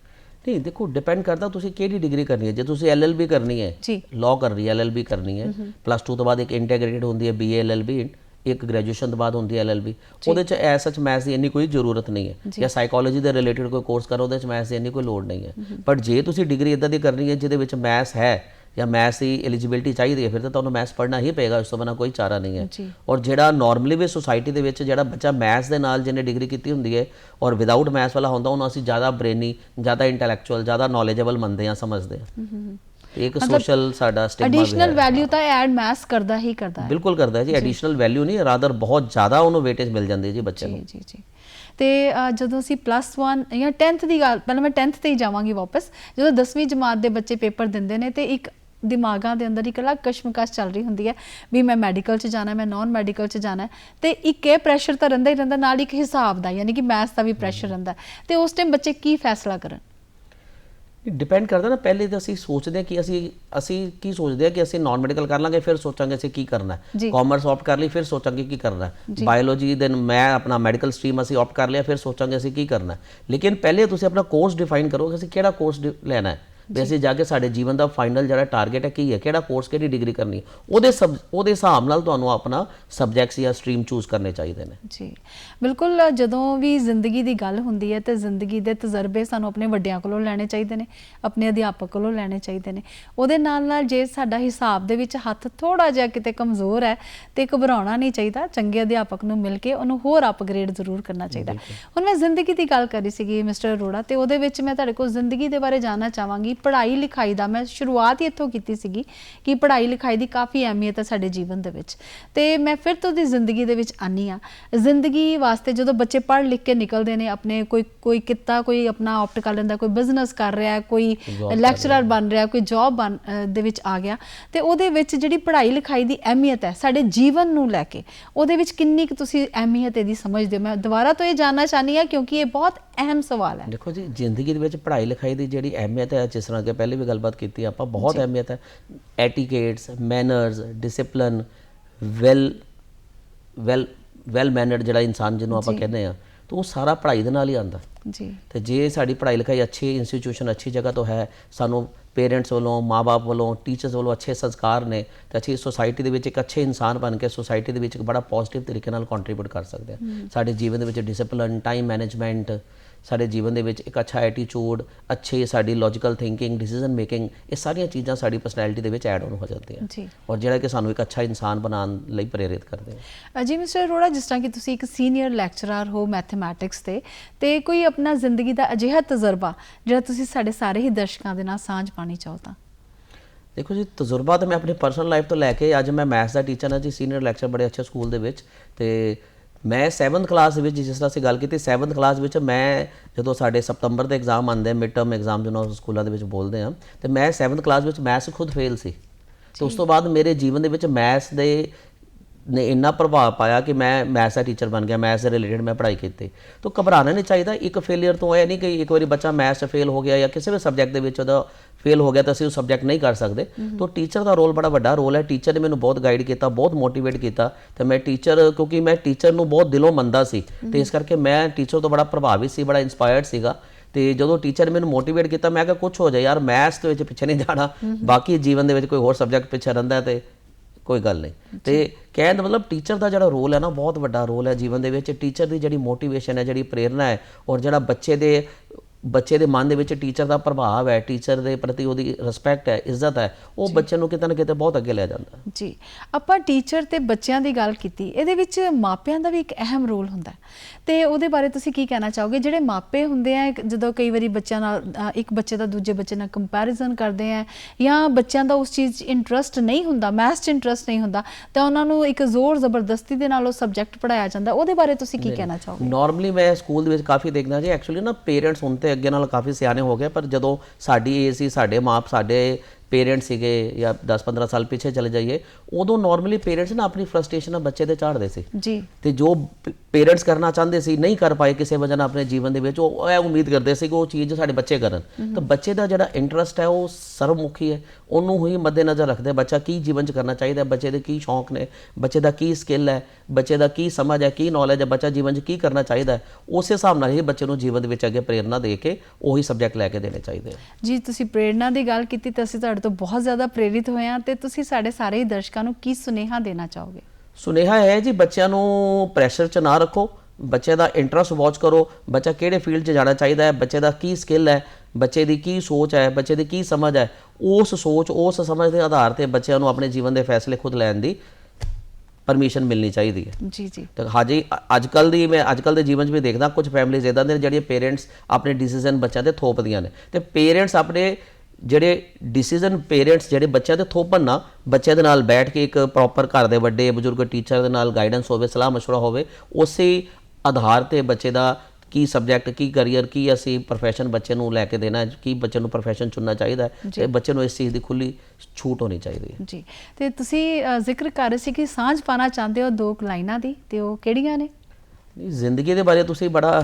ਨਹੀਂ ਦੇਖੋ ਡਿਪੈਂਡ ਕਰਦਾ ਤੁਸੀਂ ਕਿਹੜੀ ਡਿਗਰੀ ਕਰਨੀ ਹੈ। ਜੇ ਤੁਸੀਂ ਐਲਐਲਬੀ ਕਰਨੀ ਹੈ ਜੀ। ਲਾਅ ਕਰਨੀ ਹੈ ਐਲਐਲਬੀ ਕਰਨੀ ਹੈ ਪਲੱਸ 2 ਤੋਂ ਬਾਅਦ ਇੱਕ ਇੰਟੀਗ੍ਰੇਟਡ ਹੁੰਦੀ ਹੈ ਬੀਏ ਐਲਐਲਬੀ ਇੱਕ ਗ੍ਰੈਜੂਏਸ਼ਨ ਤੋਂ ਬਾਅਦ ਹੁੰਦੀ ਹੈ ਐਲਐਲਬੀ ਉਹਦੇ ਚ ਐਸ ਸੱਚ ਮੈਥਸ ਦੀ ਇੰਨੀ ਕੋਈ ਜ਼ਰੂਰਤ ਨਹੀਂ ਹੈ। ਜਾਂ। ਸਾਈਕੋਲੋਜੀ ਦੇ ਰਿਲੇਟਡ ਕੋਈ ਕੋਰਸ ਕਰੋ ਉਹਦੇ ਚ ਮੈਥਸ ਦੀ ਇੰਨੀ ਕੋਈ ਲੋੜ ਨਹੀਂ ਹੈ। ਬਟ ਜੇ ਤੁਸੀਂ ਡਿਗਰੀ ਇਦਾਂ ਦੀ ਕਰਨੀ ਹੈ ਜਿਹਦੇ ਵਿੱਚ ਮੈਥਸ ਹੈ ਜਾਂ ਮੈਥਸ ਦੀ ਐਲੀਜੀਬਿਲਟੀ ਚਾਹੀਦੀ ਹੈ ਫਿਰ ਤਾਂ ਤੁਹਾਨੂੰ ਮੈਥਸ ਪੜ੍ਹਨਾ ਹੀ ਪਏਗਾ ਉਸ ਤੋਂ ਬਿਨਾਂ ਕੋਈ ਚਾਰਾ ਨਹੀਂ ਹੈ। ਔਰ ਜਿਹੜਾ ਨਾਰਮਲੀ ਵੀ ਸੁਸਾਇਟੀ ਦੇ ਵਿੱਚ ਜਿਹੜਾ ਬੱਚਾ ਮੈਥਸ ਦੇ ਨਾਲ ਜਿਹਨੇ ਡਿਗਰੀ ਕੀਤੀ ਹੁੰਦੀ ਹੈ ਔਰ ਵਿਦਆਊਟ ਮੈਥਸ ਵਾਲਾ ਹੁੰਦਾ ਉਹਨੂੰ ਅਸੀਂ ਜ਼ਿਆਦਾ ਬ੍ਰੇਨੀ ਜ਼ਿਆਦਾ ਇੰਟੈਲੈਕਚੁਅਲ ਜ਼ਿਆਦਾ ਨੌਲੇਜੇਬਲ ਮੰਨਦੇ ਹਾਂ ਸਮਝਦੇ ਹਾਂ। ਤੇ ਇੱਕ ਸੋਸ਼ਲ ਸਾਡਾ ਸਟਿਗਮਾ ਵੀ ਐਡੀਸ਼ਨਲ ਹੈ ਵੈਲਿਊ ਤਾਂ ਐਡ ਮੈਥਸ ਕਰਦਾ ਹੀ ਕਰਦਾ ਹੈ। ਬਿਲਕੁਲ ਕਰਦਾ ਹੈ ਜੀ ਐਡੀਸ਼ਨਲ ਵੈਲਿਊ ਨਹੀਂ ਰਾਦਰ ਬਹੁਤ ਜ਼ਿਆਦਾ ਉਹਨੂੰ ਵੇਟੇਜ ਮਿਲ ਜਾਂਦੀ ਹੈ ਜੀ ਬੱਚੇ ਨੂੰ। ਜੀ ਜੀ। ਜੀ ਤੇ ਜਦੋਂ ਅਸੀਂ ਪਲੱਸ 1 ਜਾਂ 10th ਦੀ ਗੱਲ ਪਹਿਲਾਂ ਮੈਂ 10th ਤੇ ਹੀ ਜਾਵਾਂਗੀ ਵਾਪਸ ਜਦੋਂ 10ਵੀਂ ਜਮਾਤ ਦੇ ਬੱਚੇ ਪੇਪਰ ਦਿੰਦੇ ਨੇ ਤੇ ਇੱਕ ਦਿਮਾਗਾਂ ਦੇ ਅੰਦਰ ਇੱਕ ਅਲੱਗ ਕਸ਼ਮਕਸ਼ ਚੱਲ ਰਹੀ ਹੁੰਦੀ ਹੈ ਵੀ ਮੈਂ ਮੈਡੀਕਲ 'ਚ ਜਾਣਾ ਮੈਂ ਨਾਨ ਮੈਡੀਕਲ 'ਚ ਜਾਣਾ ਤੇ ਇੱਕ ਇਹ ਪ੍ਰੈਸ਼ਰ ਤਾਂ ਰਹਿੰਦਾ ਹੀ ਰਹਿੰਦਾ ਨਾਲ ਇੱਕ ਹਿਸਾਬ ਦਾ ਯਾਨੀ ਕਿ ਮੈਥਸ ਦਾ ਵੀ ਪ੍ਰੈਸ਼ਰ ਰਹਿੰਦਾ। ਤੇ ਉਸ ਟਾਈਮ ਬੱਚੇ ਕੀ ਫੈਸਲਾ ਕਰਨ? ਡਿਪੈਂਡ ਕਰਦਾ ਨਾ ਪਹਿਲੇ ਤਾਂ ਅਸੀਂ ਸੋਚਦੇ ਹਾਂ ਕਿ ਅਸੀਂ ਅਸੀਂ ਕੀ ਸੋਚਦੇ ਹਾਂ ਕਿ ਅਸੀਂ ਨਾਨ ਮੈਡੀਕਲ ਕਰ ਲਾਂਗੇ ਫਿਰ ਸੋਚਾਂਗੇ ਅਸੀਂ ਕੀ ਕਰਨਾ। ਹੈ। ਕਾਮਰਸ ਆਪਟ ਕਰ ਲਈ ਫਿਰ ਸੋਚਾਂਗੇ ਕੀ ਕਰਨਾ ਹੈ। ਬਾਇਓਲੋਜੀ ਦੇ ਮੈਂ ਆਪਣਾ ਮੈਡੀਕਲ ਸਟਰੀਮ ਅਸੀਂ ਆਪਟ ਕਰ ਲਿਆ ਫਿਰ ਸੋਚਾਂਗੇ ਅਸੀਂ ਕੀ ਕਰਨਾ ਹੈ। ਲੇਕਿਨ ਪਹਿਲੇ ਤੁਸੀਂ ਆਪਣਾ ਕੋਰਸ ਡਿਫਾਈਨ ਕਰੋ ਕਿ ਅਸੀਂ ਕਿਹੜਾ ਕੋਰਸ ਲੈਣਾ ਹੈ। ਵੀ ਅਸੀਂ ਜਾ ਕੇ ਸਾਡੇ ਜੀਵਨ ਦਾ ਫਾਈਨਲ ਜਿਹੜਾ ਟਾਰਗੇਟ ਹੈ ਕੀ ਹੈ? ਕਿਹੜਾ ਕੋਰਸ ਕਿਹੜੀ ਡਿਗਰੀ ਕਰਨੀ ਹੈ? ਉਹਦੇ ਉਹਦੇ ਹਿਸਾਬ ਨਾਲ ਤੁਹਾਨੂੰ ਆਪਣਾ ਸਬਜੈਕਟਸ ਜਾਂ ਸਟਰੀਮ ਚੂਜ਼ ਕਰਨੇ ਚਾਹੀਦੇ ਨੇ। ਜੀ। ਬਿਲਕੁਲ ਜਦੋਂ ਵੀ ਜ਼ਿੰਦਗੀ ਦੀ ਗੱਲ ਹੁੰਦੀ ਹੈ ਤੇ ਜ਼ਿੰਦਗੀ ਦੇ ਤਜਰਬੇ ਸਾਨੂੰ ਆਪਣੇ ਵੱਡਿਆਂ ਕੋਲੋਂ ਲੈਣੇ ਚਾਹੀਦੇ ਨੇ ਆਪਣੇ ਅਧਿਆਪਕ ਕੋਲੋਂ ਲੈਣੇ ਚਾਹੀਦੇ ਨੇ। ਉਹਦੇ ਨਾਲ ਨਾਲ ਜੇ ਸਾਡਾ ਹਿਸਾਬ ਦੇ ਵਿੱਚ ਹੱਥ ਥੋੜਾ ਜਿਹਾ ਕਿਤੇ ਕਮਜ਼ੋਰ ਹੈ ਤੇ ਘਬਰਾਉਣਾ ਨਹੀਂ ਚਾਹੀਦਾ ਚੰਗੇ ਅਧਿਆਪਕ ਨੂੰ ਮਿਲ ਕੇ ਉਹਨੂੰ ਹੋਰ ਅਪਗ੍ਰੇਡ ਜ਼ਰੂਰ ਕਰਨਾ ਚਾਹੀਦਾ। ਹੁਣ ਮੈਂ ਜ਼ਿੰਦਗੀ ਦੀ ਗੱਲ ਕਰੀ ਸੀਗੀ ਮਿਸਟਰ ਅਰੋੜਾ ਤੇ ਉਹਦੇ ਵਿੱਚ ਮੈਂ ਤੁਹਾਡੇ ਕੋਲ ਜ਼ਿੰਦਗੀ ਦੇ ਬਾਰੇ ਜਾਨਣਾ ਚਾਹਾਂਗੀ ਪੜ੍ਹਾਈ ਲਿਖਾਈ ਦਾ ਮੈਂ ਸ਼ੁਰੂਆਤ ਹੀ ਇੱਥੋਂ ਕੀਤੀ ਸੀਗੀ ਕਿ ਪੜ੍ਹਾਈ ਲਿਖਾਈ ਦੀ ਕਾਫੀ ਅਹਿਮੀਅਤ ਹੈ ਸਾਡੇ ਜੀਵਨ ਦੇ ਵਿੱਚ। ਤੇ ਮੈਂ ਫਿਰ ਤੋਂ ਦੀ ਜ਼ਿੰਦਗੀ ਦੇ ਵਿੱਚ ਆਨੀ ਆ। ਜ਼ਿੰਦਗੀ ਵਾਸਤੇ ਜਦੋਂ ਬੱਚੇ ਪੜ੍ਹ ਲਿਖ ਕੇ ਨਿਕਲਦੇ ਨੇ ਆਪਣੇ ਕੋਈ ਕੋਈ ਕਿੱਤਾ ਕੋਈ ਆਪਣਾ ਆਪਟ ਕਰ ਲੈਂਦਾ ਕੋਈ ਬਿਜ਼ਨਸ ਕਰ ਰਿਹਾ। ਹੈ, ਕੋਈ ਲੈਕਚਰਰ ਬਣ ਰਿਹਾ ਕੋਈ ਜੌਬ ਦੇ ਵਿੱਚ ਆ ਗਿਆ। ਤੇ ਉਹਦੇ ਵਿੱਚ ਜਿਹੜੀ ਪੜ੍ਹਾਈ ਲਿਖਾਈ ਦੀ ਅਹਿਮੀਅਤ ਹੈ ਸਾਡੇ ਜੀਵਨ ਨੂੰ ਲੈ ਕੇ ਉਹਦੇ ਵਿੱਚ ਕਿੰਨੀ ਕੁ ਤੁਸੀਂ ਅਹਿਮੀਅਤ ਇਹਦੀ ਸਮਝਦੇ ਹੋ? ਮੈਂ ਦੁਬਾਰਾ ਤੋਂ ਇਹ ਜਾਨਣਾ ਚਾਹਨੀ ਆ ਕਿਉਂਕਿ ਇਹ ਬਹੁਤ ਅਹਿਮ ਸਵਾਲ ਹੈ। ਦੇਖੋ ਜੀ ਜ਼ਿੰਦਗੀ ਦੇ ਵਿੱਚ ਪੜ੍ਹਾਈ ਲਿਖਾਈ ਦੀ ਜਿਹੜੀ ਅਹਿਮੀਅਤ ਹੈ ਜਿਸ ਤਰ੍ਹਾਂ ਕਿ ਪਹਿਲੇ ਵੀ ਗੱਲਬਾਤ ਕੀਤੀ ਆਪਾਂ ਬਹੁਤ ਅਹਿਮੀਅਤ ਹੈ। Etiquettes manners discipline well well well mannered ਜਿਹੜਾ ਇਨਸਾਨ ਜਿਹਨੂੰ ਆਪਾਂ ਕਹਿੰਦੇ ਆ ਤਾਂ ਉਹ ਸਾਰਾ ਪੜ੍ਹਾਈ ਦੇ ਨਾਲ ਹੀ ਆਉਂਦਾ। ਜੀ। ਤੇ ਜੇ ਸਾਡੀ ਪੜ੍ਹਾਈ ਲਿਖਾਈ ਅੱਛੀ ਇੰਸਟੀਟਿਊਸ਼ਨ ਅੱਛੀ ਜਗ੍ਹਾ ਤੋਂ ਹੈ ਸਾਨੂੰ ਪੇਰੈਂਟਸ ਵੱਲੋਂ ਮਾਪੇ ਵੱਲੋਂ ਟੀਚਰਸ ਵੱਲੋਂ ਅੱਛੇ ਸੰਸਕਾਰ ਨੇ ਤੇ ਅੱਛੀ ਸੋਸਾਇਟੀ ਦੇ ਵਿੱਚ ਇੱਕ ਅੱਛੇ ਇਨਸਾਨ ਬਣ ਕੇ ਸੋਸਾਇਟੀ ਦੇ ਵਿੱਚ ਇੱਕ ਬੜਾ ਪੋਜ਼ਿਟਿਵ ਤਰੀਕੇ ਨਾਲ ਕੰਟਰੀਬਿਊਟ ਕਰ ਸਕਦੇ ਆ ਸਾਡੇ ਜੀਵਨ ਦੇ ਵਿੱਚ ਡਿਸਪਲਿਨ ਟਾਈਮ ਮੈਨੇਜਮੈਂਟ ਸਾਡੇ ਜੀਵਨ ਦੇ ਵਿੱਚ ਇੱਕ ਅੱਛਾ ਐਟੀਟਿਊਡ ਅੱਛੇ ਸਾਡੀ ਲੌਜੀਕਲ ਥਿੰਕਿੰਗ ਡਿਸੀਜਨ ਮੇਕਿੰਗ ਇਹ ਸਾਰੀਆਂ ਚੀਜ਼ਾਂ ਸਾਡੀ ਪਰਸਨੈਲਿਟੀ ਦੇ ਵਿੱਚ ਐਡ ਆਨ ਹੋ ਜਾਂਦੀਆਂ। ਜੀ। ਔਰ ਜਿਹੜਾ ਕਿ ਸਾਨੂੰ ਇੱਕ ਅੱਛਾ ਇਨਸਾਨ ਬਣਾਉਣ ਲਈ ਪ੍ਰੇਰਿਤ ਕਰਦੇ ਆ। ਜੀ ਮਿਸਟਰ ਅਰੋੜਾ ਜਿਸ ਤਰ੍ਹਾਂ ਕਿ ਤੁਸੀਂ ਇੱਕ ਸੀਨੀਅਰ ਲੈਕਚਰਰ ਹੋ ਮੈਥਮੈਟਿਕਸ ਤੇ ਤੇ ਕੋਈ ਆਪਣਾ ਜ਼ਿੰਦਗੀ ਦਾ ਅਜਿਹਾ ਤਜਰਬਾ ਜਿਹੜਾ ਤੁਸੀਂ ਸਾਡੇ ਸਾਰੇ ਹੀ ਦਰਸ਼ਕਾਂ ਦੇ ਨਾਲ ਸਾਂਝ ਪਾਣੀ ਚਾਹੋ ਤਾਂ? ਦੇਖੋ ਜੀ ਤਜਰਬਾ ਤਾਂ ਮੈਂ ਆਪਣੀ ਪਰਸਨਲ ਲਾਈਫ ਤੋਂ ਲੈ ਕੇ ਅੱਜ ਮੈਂ ਮੈਥਸ ਦਾ ਟੀਚਰ ਹਾਂ ਜੀ ਸੀਨੀਅਰ ਲੈਕਚਰ ਬੜੇ ਅੱਛੇ ਸਕੂਲ ਦੇ ਵਿੱਚ ਤੇ ਮੈਂ 7th ਕਲਾਸ ਵਿੱਚ ਜਿਸ ਤਰ੍ਹਾਂ ਅਸੀਂ ਗੱਲ ਕੀਤੀ 7th ਕਲਾਸ ਵਿੱਚ ਮੈਂ ਜਦੋਂ ਸਾਡੇ ਸਤੰਬਰ ਦੇ ਐਗਜ਼ਾਮ ਆਉਂਦੇ ਮਿਡ ਟਰਮ ਐਗਜ਼ਾਮ ਜਿਹਨੂੰ ਸਕੂਲਾਂ ਦੇ ਵਿੱਚ ਬੋਲਦੇ ਆ ਤੇ ਮੈਂ 7th ਕਲਾਸ ਵਿੱਚ ਮੈਥਸ ਖੁਦ ਫੇਲ ਸੀ। ਤੇ ਉਸ ਤੋਂ ਬਾਅਦ ਮੇਰੇ ਜੀਵਨ ਦੇ ਵਿੱਚ ਮੈਥਸ ਦੇ ਨੇ ਇੰਨਾ ਪ੍ਰਭਾਵ ਪਾਇਆ ਕਿ ਮੈਂ ਮੈਥਸ ਦਾ ਟੀਚਰ ਬਣ ਗਿਆ ਮੈਥਸ ਦੇ ਰਿਲੇਟਡ ਮੈਂ ਪੜ੍ਹਾਈ ਕੀਤੀ। ਤਾਂ ਘਬਰਾਣਾ ਨਹੀਂ ਚਾਹੀਦਾ, ਇੱਕ ਫੇਲਿਅਰ ਤੋਂ ਇਹ ਨਹੀਂ ਕਿ ਇੱਕ ਵਾਰੀ ਬੱਚਾ ਮੈਥਸ 'ਚ ਫੇਲ ਹੋ ਗਿਆ ਜਾਂ ਕਿਸੇ ਵੀ ਸਬਜੈਕਟ ਦੇ ਵਿੱਚ ਉਹਦਾ ਫੇਲ ਹੋ ਗਿਆ ਤਾਂ ਅਸੀਂ ਉਹ ਸਬਜੈਕਟ ਨਹੀਂ ਕਰ ਸਕਦੇ। ਤਾਂ ਟੀਚਰ ਦਾ ਰੋਲ ਬੜਾ ਵੱਡਾ ਰੋਲ ਹੈ। ਟੀਚਰ ਨੇ ਮੈਨੂੰ ਬਹੁਤ ਗਾਈਡ ਕੀਤਾ ਬਹੁਤ ਮੋਟੀਵੇਟ ਕੀਤਾ। ਤੇ ਮੈਂ ਟੀਚਰ ਕਿਉਂਕਿ ਮੈਂ ਟੀਚਰ ਨੂੰ ਬਹੁਤ ਦਿਲੋਂ ਮੰਨਦਾ ਸੀ। ਤੇ ਇਸ ਕਰਕੇ ਮੈਂ ਟੀਚਰ ਤੋਂ ਬੜਾ ਪ੍ਰਭਾਵਿਤ ਸੀ ਬੜਾ ਇਨਸਪਾਇਰਡ ਸੀਗਾ। ਤੇ ਜਦੋਂ ਟੀਚਰ ਨੇ ਮੈਨੂੰ ਮੋਟੀਵੇਟ ਕੀਤਾ ਮੈਂ ਕਿਹਾ ਕੁਝ ਹੋ ਜਾਏ ਯਾਰ ਮੈਥਸ ਦੇ ਵਿੱਚ ਪਿੱਛੇ ਨਹੀਂ ਜਾਣਾ। ਬਾਕੀ ਜੀਵਨ ਦੇ ਵਿੱਚ ਕੋਈ ਹੋਰ ਸਬਜੈਕਟ ਪਿੱਛੇ ਰਹਿੰਦਾ ਤੇ ਕੋਈ ਗੱਲ ਨਹੀਂ। ਤੇ ਕਹਿਣ ਦਾ ਮਤਲਬ ਟੀਚਰ ਦਾ ਜਿਹੜਾ ਰੋਲ ਹੈ ਨਾ ਬਹੁਤ ਵੱਡਾ ਰੋਲ ਹੈ ਜੀਵਨ ਦੇ ਵਿੱਚ। ਟੀਚਰ ਦੀ ਜਿਹੜੀ ਮੋਟੀਵੇਸ਼ਨ ਹੈ ਜਿਹੜੀ ਪ੍ਰੇਰਣਾ ਹੈ ਔਰ ਜਿਹੜਾ ਬੱਚੇ ਦੇ ਬੱਚੇ ਦੇ ਮਨ ਦੇ ਵਿੱਚ ਟੀਚਰ ਦਾ ਪ੍ਰਭਾਵ ਹੈ ਟੀਚਰ ਦੇ ਪ੍ਰਤੀ ਉਹਦੀ ਰਿਸਪੈਕਟ ਹੈ ਇੱਜ਼ਤ ਹੈ ਉਹ ਬੱਚੇ ਨੂੰ ਕਿਤੇ ਨਾ ਕਿਤੇ ਬਹੁਤ ਅੱਗੇ ਲੈ ਜਾਂਦਾ। ਜੀ ਆਪਾਂ ਟੀਚਰ ਤੇ ਬੱਚਿਆਂ ਦੀ ਗੱਲ ਕੀਤੀ ਇਹਦੇ ਵਿੱਚ ਮਾਪਿਆਂ ਦਾ ਵੀ ਇੱਕ ਅਹਿਮ ਰੋਲ ਹੁੰਦਾ ਤੇ ਉਹਦੇ ਬਾਰੇ ਤੁਸੀਂ ਕੀ ਕਹਿਣਾ ਚਾਹੋਗੇ? ਜਿਹੜੇ ਮਾਪੇ ਹੁੰਦੇ ਆ ਜਦੋਂ ਕਈ ਵਾਰੀ ਬੱਚਿਆਂ ਨਾਲ ਇੱਕ ਬੱਚੇ ਦਾ ਦੂਜੇ ਬੱਚੇ ਨਾਲ ਕੰਪੈਰੀਜ਼ਨ ਕਰਦੇ ਆ ਜਾਂ ਬੱਚਿਆਂ ਦਾ ਉਸ ਚੀਜ਼ 'ਚ ਇੰਟਰਸਟ ਨਹੀਂ ਹੁੰਦਾ ਮੈਥਸ 'ਚ ਇੰਟਰਸਟ ਨਹੀਂ ਹੁੰਦਾ ਤਾਂ ਉਹਨਾਂ ਨੂੰ ਇੱਕ ਜ਼ੋਰ ਜ਼ਬਰਦਸਤੀ ਦੇ ਨਾਲ ਉਹ ਸਬਜੈਕਟ ਪੜਾਇਆ ਜਾਂਦਾ ਉਹਦੇ ਬਾਰੇ ਤੁਸੀਂ ਕੀ ਕਹਿਣਾ ਚਾਹੋਗੇ? ਨਾਰਮਲੀ ਮੈਂ ਸਕੂਲ ਦੇ ਵਿੱਚ ਕਾਫੀ ਦੇਖਦਾ ਜੀ ਐਕਚੁਅਲੀ ਨਾ ਪੇਰੈਂਟਸ ਹੁਣ ਤੇ ਅੱਗੇ ਨਾਲ ਕਾਫੀ ਸਿਆਣੇ ਹੋ ਗਏ, ਪਰ ਜਦੋਂ ਸਾਡੀ ਏਜ ਸੀ, ਸਾਡੇ ਮਾਪ ਸਾਡੇ ਪੇਰੈਂਟਸ ਸੀਗੇ ਜਾਂ 10-15 ਸਾਲ ਪਿੱਛੇ ਚਲੇ ਜਾਈਏ ਉਦੋਂ ਨਾਰਮਲੀ ਪੇਰੈਂਟਸ ਨਾ ਆਪਣੀ ਫਰਸਟ੍ਰੇਸ਼ਨ ਨਾਲ ਬੱਚੇ ਤੇ ਝਾੜਦੇ ਸੀ। ਜੀ। ਤੇ ਜੋ ਪੇਰੈਂਟਸ ਕਰਨਾ ਚਾਹੁੰਦੇ ਸੀ ਨਹੀਂ ਕਰ ਪਾਏ ਕਿਸੇ ਵਜ੍ਹਾ ਨਾਲ ਆਪਣੇ ਜੀਵਨ ਦੇ ਵਿੱਚ ਉਹ ਇਹ ਉਮੀਦ ਕਰਦੇ ਸੀ ਕਿ ਉਹ ਚੀਜ਼ ਸਾਡੇ ਬੱਚੇ ਕਰਨ। ਤਾਂ ਬੱਚੇ ਦਾ ਜਿਹੜਾ ਇੰਟਰਸਟ ਹੈ ਉਹ ਸਰਵਮੁਖੀ ਹੈ। ਉਹਨੂੰ ਹੀ ਮੱਦੇਨਜ਼ਰ ਰੱਖਦੇ ਬੱਚਾ ਕੀ ਜੀਵਨ ਚ ਕਰਨਾ ਚਾਹੀਦਾ ਹੈ ਬੱਚੇ ਦੇ ਕੀ ਸ਼ੌਂਕ ਨੇ ਬੱਚੇ ਦਾ ਕੀ ਸਕਿੱਲ ਹੈ ਬੱਚੇ ਦਾ ਕੀ ਸਮਝ ਹੈ ਕੀ ਨੌਲੇਜ ਹੈ ਬੱਚਾ ਜੀਵਨ ਚ ਕੀ ਕਰਨਾ ਚਾਹੀਦਾ ਹੈ। ਉਸੇ ਹਿਸਾਬ ਨਾਲ ਹੀ ਬੱਚੇ ਨੂੰ ਜੀਵਨ ਦੇ ਵਿੱਚ ਅੱਗੇ ਪ੍ਰੇਰਣਾ ਦੇ ਕੇ ਉਹੀ ਸਬਜੈਕਟ ਲੈ ਕੇ ਦੇਣੇ ਚਾਹੀਦੇ ਜੀ ਤੁਸੀਂ ਪ੍ਰੇਰਣਾ ਦੀ ਗੱਲ ਕੀਤੀ ਤਾਂ ਅਸੀਂ ਤੁਹਾਡੇ ਤੋਂ ਬਹੁਤ ਜ਼ਿਆਦਾ ਪ੍ਰੇਰਿਤ ਹੋਏ ਹਾਂ ਤੇ ਤੁਸੀਂ ਸਾਡੇ ਸਾਰੇ ਹੀ ਦਰਸ਼ਕਾਂ ਨੂੰ ਕੀ ਸੁਨੇਹਾ ਦੇਣਾ ਚਾਹੋਗੇ? ਸੁਨੇਹਾ ਹੈ ਜੀ ਬੱਚਿਆਂ ਨੂੰ ਪ੍ਰੈਸ਼ਰ 'ਚ ਨਾ ਰੱਖੋ ਬੱਚੇ ਦਾ ਇੰਟਰਸਟ ਵਾਚ ਕਰੋ ਬੱਚਾ ਕਿਹੜੇ ਫੀਲਡ 'ਚ ਜਾਣਾ ਚਾਹੀਦਾ ਹੈ ਬੱਚੇ ਦਾ ਕੀ ਸਕਿੱਲ ਹੈ ਬੱਚੇ ਦੀ ਕੀ ਸੋਚ ਹੈ ਬੱਚੇ ਦੀ ਕੀ ਸਮਝ ਹੈ ਉਸ ਸੋਚ ਉਸ ਸਮਝ ਦੇ ਆਧਾਰ ਤੇ ਬੱਚਿਆਂ ਨੂੰ ਆਪਣੇ ਜੀਵਨ ਦੇ ਫੈਸਲੇ ਖੁਦ ਲੈਣ ਦੀ ਪਰਮਿਸ਼ਨ ਮਿਲਣੀ ਚਾਹੀਦੀ ਹੈ। ਜੀ ਜੀ। ਤੇ ਹਾਜੀ ਅੱਜ ਕੱਲ ਦੀ ਮੈਂ ਅੱਜ ਕੱਲ ਦੇ ਜੀਵਨ 'ਚ ਵੀ ਦੇਖਦਾ ਕੁਝ ਫੈਮਿਲੀਜ਼ ਇਦਾਂ ਦੇ ਨੇ ਜਿਹੜੀਆਂ ਪੇਰੈਂਟਸ ਆਪਣੇ ਡਿਸੀਜਨ ਬੱਚਿਆਂ ਤੇ ਥੋਪਦੀਆਂ ਨੇ। ਤੇ ਪੇਰੈਂਟਸ ਆਪਣੇ ਜਿਹੜੇ ਡਿਸੀਜਨ ਪੇਰੈਂਟਸ ਜਿਹੜੇ ਬੱਚਿਆਂ ਤੇ ਥੋਪਣ ਨਾ ਬੱਚਿਆਂ ਦੇ ਨਾਲ ਬੈਠ ਕੇ ਇੱਕ ਪ੍ਰੋਪਰ ਘਰ ਦੇ ਵੱਡੇ ਬਜ਼ੁਰਗ ਟੀਚਰ ਦੇ ਨਾਲ ਗਾਈਡੈਂਸ ਹੋਵੇ ਸਲਾਹ مشورہ ਹੋਵੇ ਉਸੇ ਆਧਾਰ ਤੇ ਬੱਚੇ ਦਾ ਕੀ ਸਬਜੈਕਟ ਕੀ ਕੈਰੀਅਰ ਕੀ ਅਸੀਂ profession ਬੱਚੇ ਨੂੰ ਲੈ ਕੇ ਦੇਣਾ ਹੈ ਕੀ ਬੱਚੇ ਨੂੰ profession ਚੁਣਨਾ ਚਾਹੀਦਾ ਹੈ ਤੇ ਬੱਚੇ ਨੂੰ ਇਸ ਚੀਜ਼ ਦੀ ਖੁੱਲੀ ਛੂਟ ਹੋਣੀ ਚਾਹੀਦੀ ਹੈ ਜੀ ਤੇ ਤੁਸੀਂ ਅ, ਜ਼ਿਕਰ ਕਰ ਰਹੇ ਸੀ ਕਿ ਸਾਂਝ ਪਾਣਾ ਚਾਹੁੰਦੇ ਹੋ ਦੋ ਕੁ ਲਾਈਨਾਂ ਦੀ ਤੇ ਉਹ ਕਿਹੜੀਆਂ ਨੇ ਨਹੀਂ ਜ਼ਿੰਦਗੀ ਦੇ ਬਾਰੇ ਤੁਸੀਂ ਬੜਾ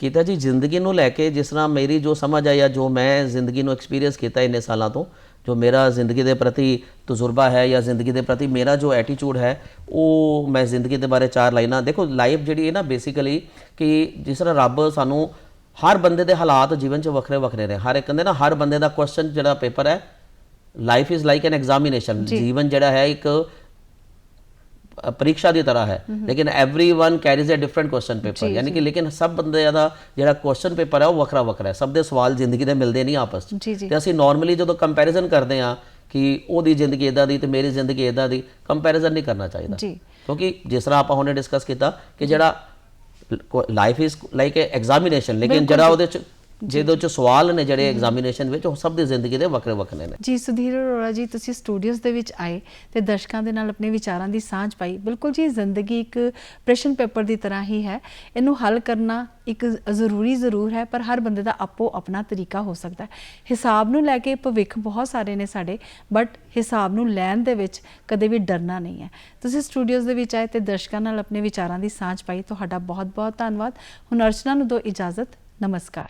ਕੀਤਾ ਜੀ ਜ਼ਿੰਦਗੀ ਨੂੰ ਲੈ ਕੇ ਜਿਸ ਤਰ੍ਹਾਂ ਮੇਰੀ ਜੋ ਸਮਝ ਆਈ ਜਾਂ ਜੋ ਮੈਂ ਜ਼ਿੰਦਗੀ ਨੂੰ ਐਕਸਪੀਰੀਅੰਸ ਕੀਤਾ ਇੰਨੇ ਸਾਲਾਂ ਤੋਂ ਜੋ ਮੇਰਾ ਜ਼ਿੰਦਗੀ ਦੇ ਪ੍ਰਤੀ ਤਜਰਬਾ ਹੈ ਜਾਂ ਜ਼ਿੰਦਗੀ ਦੇ ਪ੍ਰਤੀ ਮੇਰਾ ਜੋ ਐਟੀਟਿਊਡ ਹੈ ਉਹ ਮੈਂ ਜ਼ਿੰਦਗੀ ਦੇ ਬਾਰੇ ਚਾਰ ਲਾਈਨਾਂ ਦੇਖੋ ਲਾਈਫ ਜਿਹੜੀ ਹੈ ਨਾ ਬੇਸਿਕਲੀ ਕਿ ਜਿਸ ਤਰ੍ਹਾਂ ਰੱਬ ਸਾਨੂੰ ਹਰ ਬੰਦੇ ਦੇ ਹਾਲਾਤ ਜੀਵਨ 'ਚ ਵੱਖਰੇ ਵੱਖਰੇ ਨੇ। ਹਰ ਇੱਕ ਕਹਿੰਦੇ ਨਾ ਹਰ ਬੰਦੇ ਦਾ ਕੁਐਸਚਨ ਜਿਹੜਾ ਪੇਪਰ ਹੈ life is like an examination ਜੀਵਨ ਜਿਹੜਾ ਹੈ ਇੱਕ ਅ, ਪ੍ਰੀਖਿਆ ਦੀ ਤਰ੍ਹਾਂ ਹੈ ਲੇਕਿਨ everyone carries a different question paper ਯਾਨੀ ਕਿ ਲੇਕਿਨ ਸਭ ਬੰਦੇ ਦਾ ਜਿਹੜਾ ਕੁਐਸਚਨ ਪੇਪਰ ਹੈ ਉਹ ਵੱਖਰਾ ਵੱਖਰਾ ਹੈ ਸਭ ਦੇ ਸਵਾਲ ਜ਼ਿੰਦਗੀ ਦੇ ਮਿਲਦੇ ਨਹੀਂ ਆਪਸ 'ਚ ਜੀ ਜੀ ਤੇ ਅਸੀਂ ਨਾਰਮਲੀ ਜਦੋਂ ਕੰਪੈਰੀਜ਼ਨ ਕਰਦੇ ਆ ਕਿ ਉਹਦੀ ਜ਼ਿੰਦਗੀ ਇਦਾਂ ਦੀ ਤੇ ਮੇਰੀ ਜ਼ਿੰਦਗੀ ਇਦਾਂ ਦੀ ਕੰਪੈਰੀਜ਼ਨ ਨਹੀਂ ਕਰਨਾ ਚਾਹੀਦਾ ਜੀ ਕਿਉਂਕਿ ਜਿਸ ਤਰ੍ਹਾਂ ਆਪਾਂ ਹੁਣੇ ਡਿਸਕਸ ਕੀਤਾ ਕਿ ਜਿਹੜਾ life is like a examination ਲੇਕਿਨ ਜਿਹੜਾ ਉਹਦੇ ਚ ਜਿਹਦੇ ਚ ਸਵਾਲ ਨੇ ਜਿਹੜੇ ਐਗਜ਼ਾਮੀਨੇਸ਼ਨ ਵਿੱਚ ਉਹ ਸਭ ਦੀ ਜ਼ਿੰਦਗੀ ਦੇ ਵੱਖਰੇ ਵੱਖਰੇ ਨੇ। ਜੀ ਸੁਧੀਰ ਅਰੋੜਾ ਜੀ ਤੁਸੀਂ ਸਟੂਡੀਓਜ਼ ਦੇ ਵਿੱਚ ਆਏ ਤੇ ਦਰਸ਼ਕਾਂ ਦੇ ਨਾਲ ਆਪਣੇ ਵਿਚਾਰਾਂ ਦੀ ਸਾਂਝ ਪਾਈ। ਬਿਲਕੁਲ ਜੀ ਜ਼ਿੰਦਗੀ ਇੱਕ ਪ੍ਰਸ਼ਨ ਪੇਪਰ ਦੀ ਤਰ੍ਹਾਂ ਹੀ ਹੈ। ਇਹਨੂੰ ਹੱਲ ਕਰਨਾ ਇੱਕ ਜ਼ਰੂਰੀ ਜ਼ਰੂਰ ਹੈ ਪਰ ਹਰ ਬੰਦੇ ਦਾ ਆਪੋ ਆਪਣਾ ਤਰੀਕਾ ਹੋ ਸਕਦਾ ਹੈ। ਹਿਸਾਬ ਨੂੰ ਲੈ ਕੇ ਭਵਿੱਖ ਬਹੁਤ ਸਾਰੇ ਨੇ ਸਾਡੇ ਬਟ ਹਿਸਾਬ ਨੂੰ ਲੈਣ ਦੇ ਵਿੱਚ ਕਦੇ ਵੀ ਡਰਨਾ ਨਹੀਂ ਹੈ। ਤੁਸੀਂ ਸਟੂਡੀਓਜ਼ ਦੇ ਵਿੱਚ ਆਏ ਤੇ ਦਰਸ਼ਕਾਂ ਨਾਲ ਆਪਣੇ ਵਿਚਾਰਾਂ ਦੀ ਸਾਂਝ ਪਾਈ। ਤੁਹਾਡਾ ਬਹੁਤ ਬਹੁਤ ਧੰਨਵਾਦ। ਹੁਣ ਅਰਚਨਾ ਨੂੰ ਦੋ ਇਜਾਜ਼ਤ। ਨਮਸਕਾਰ।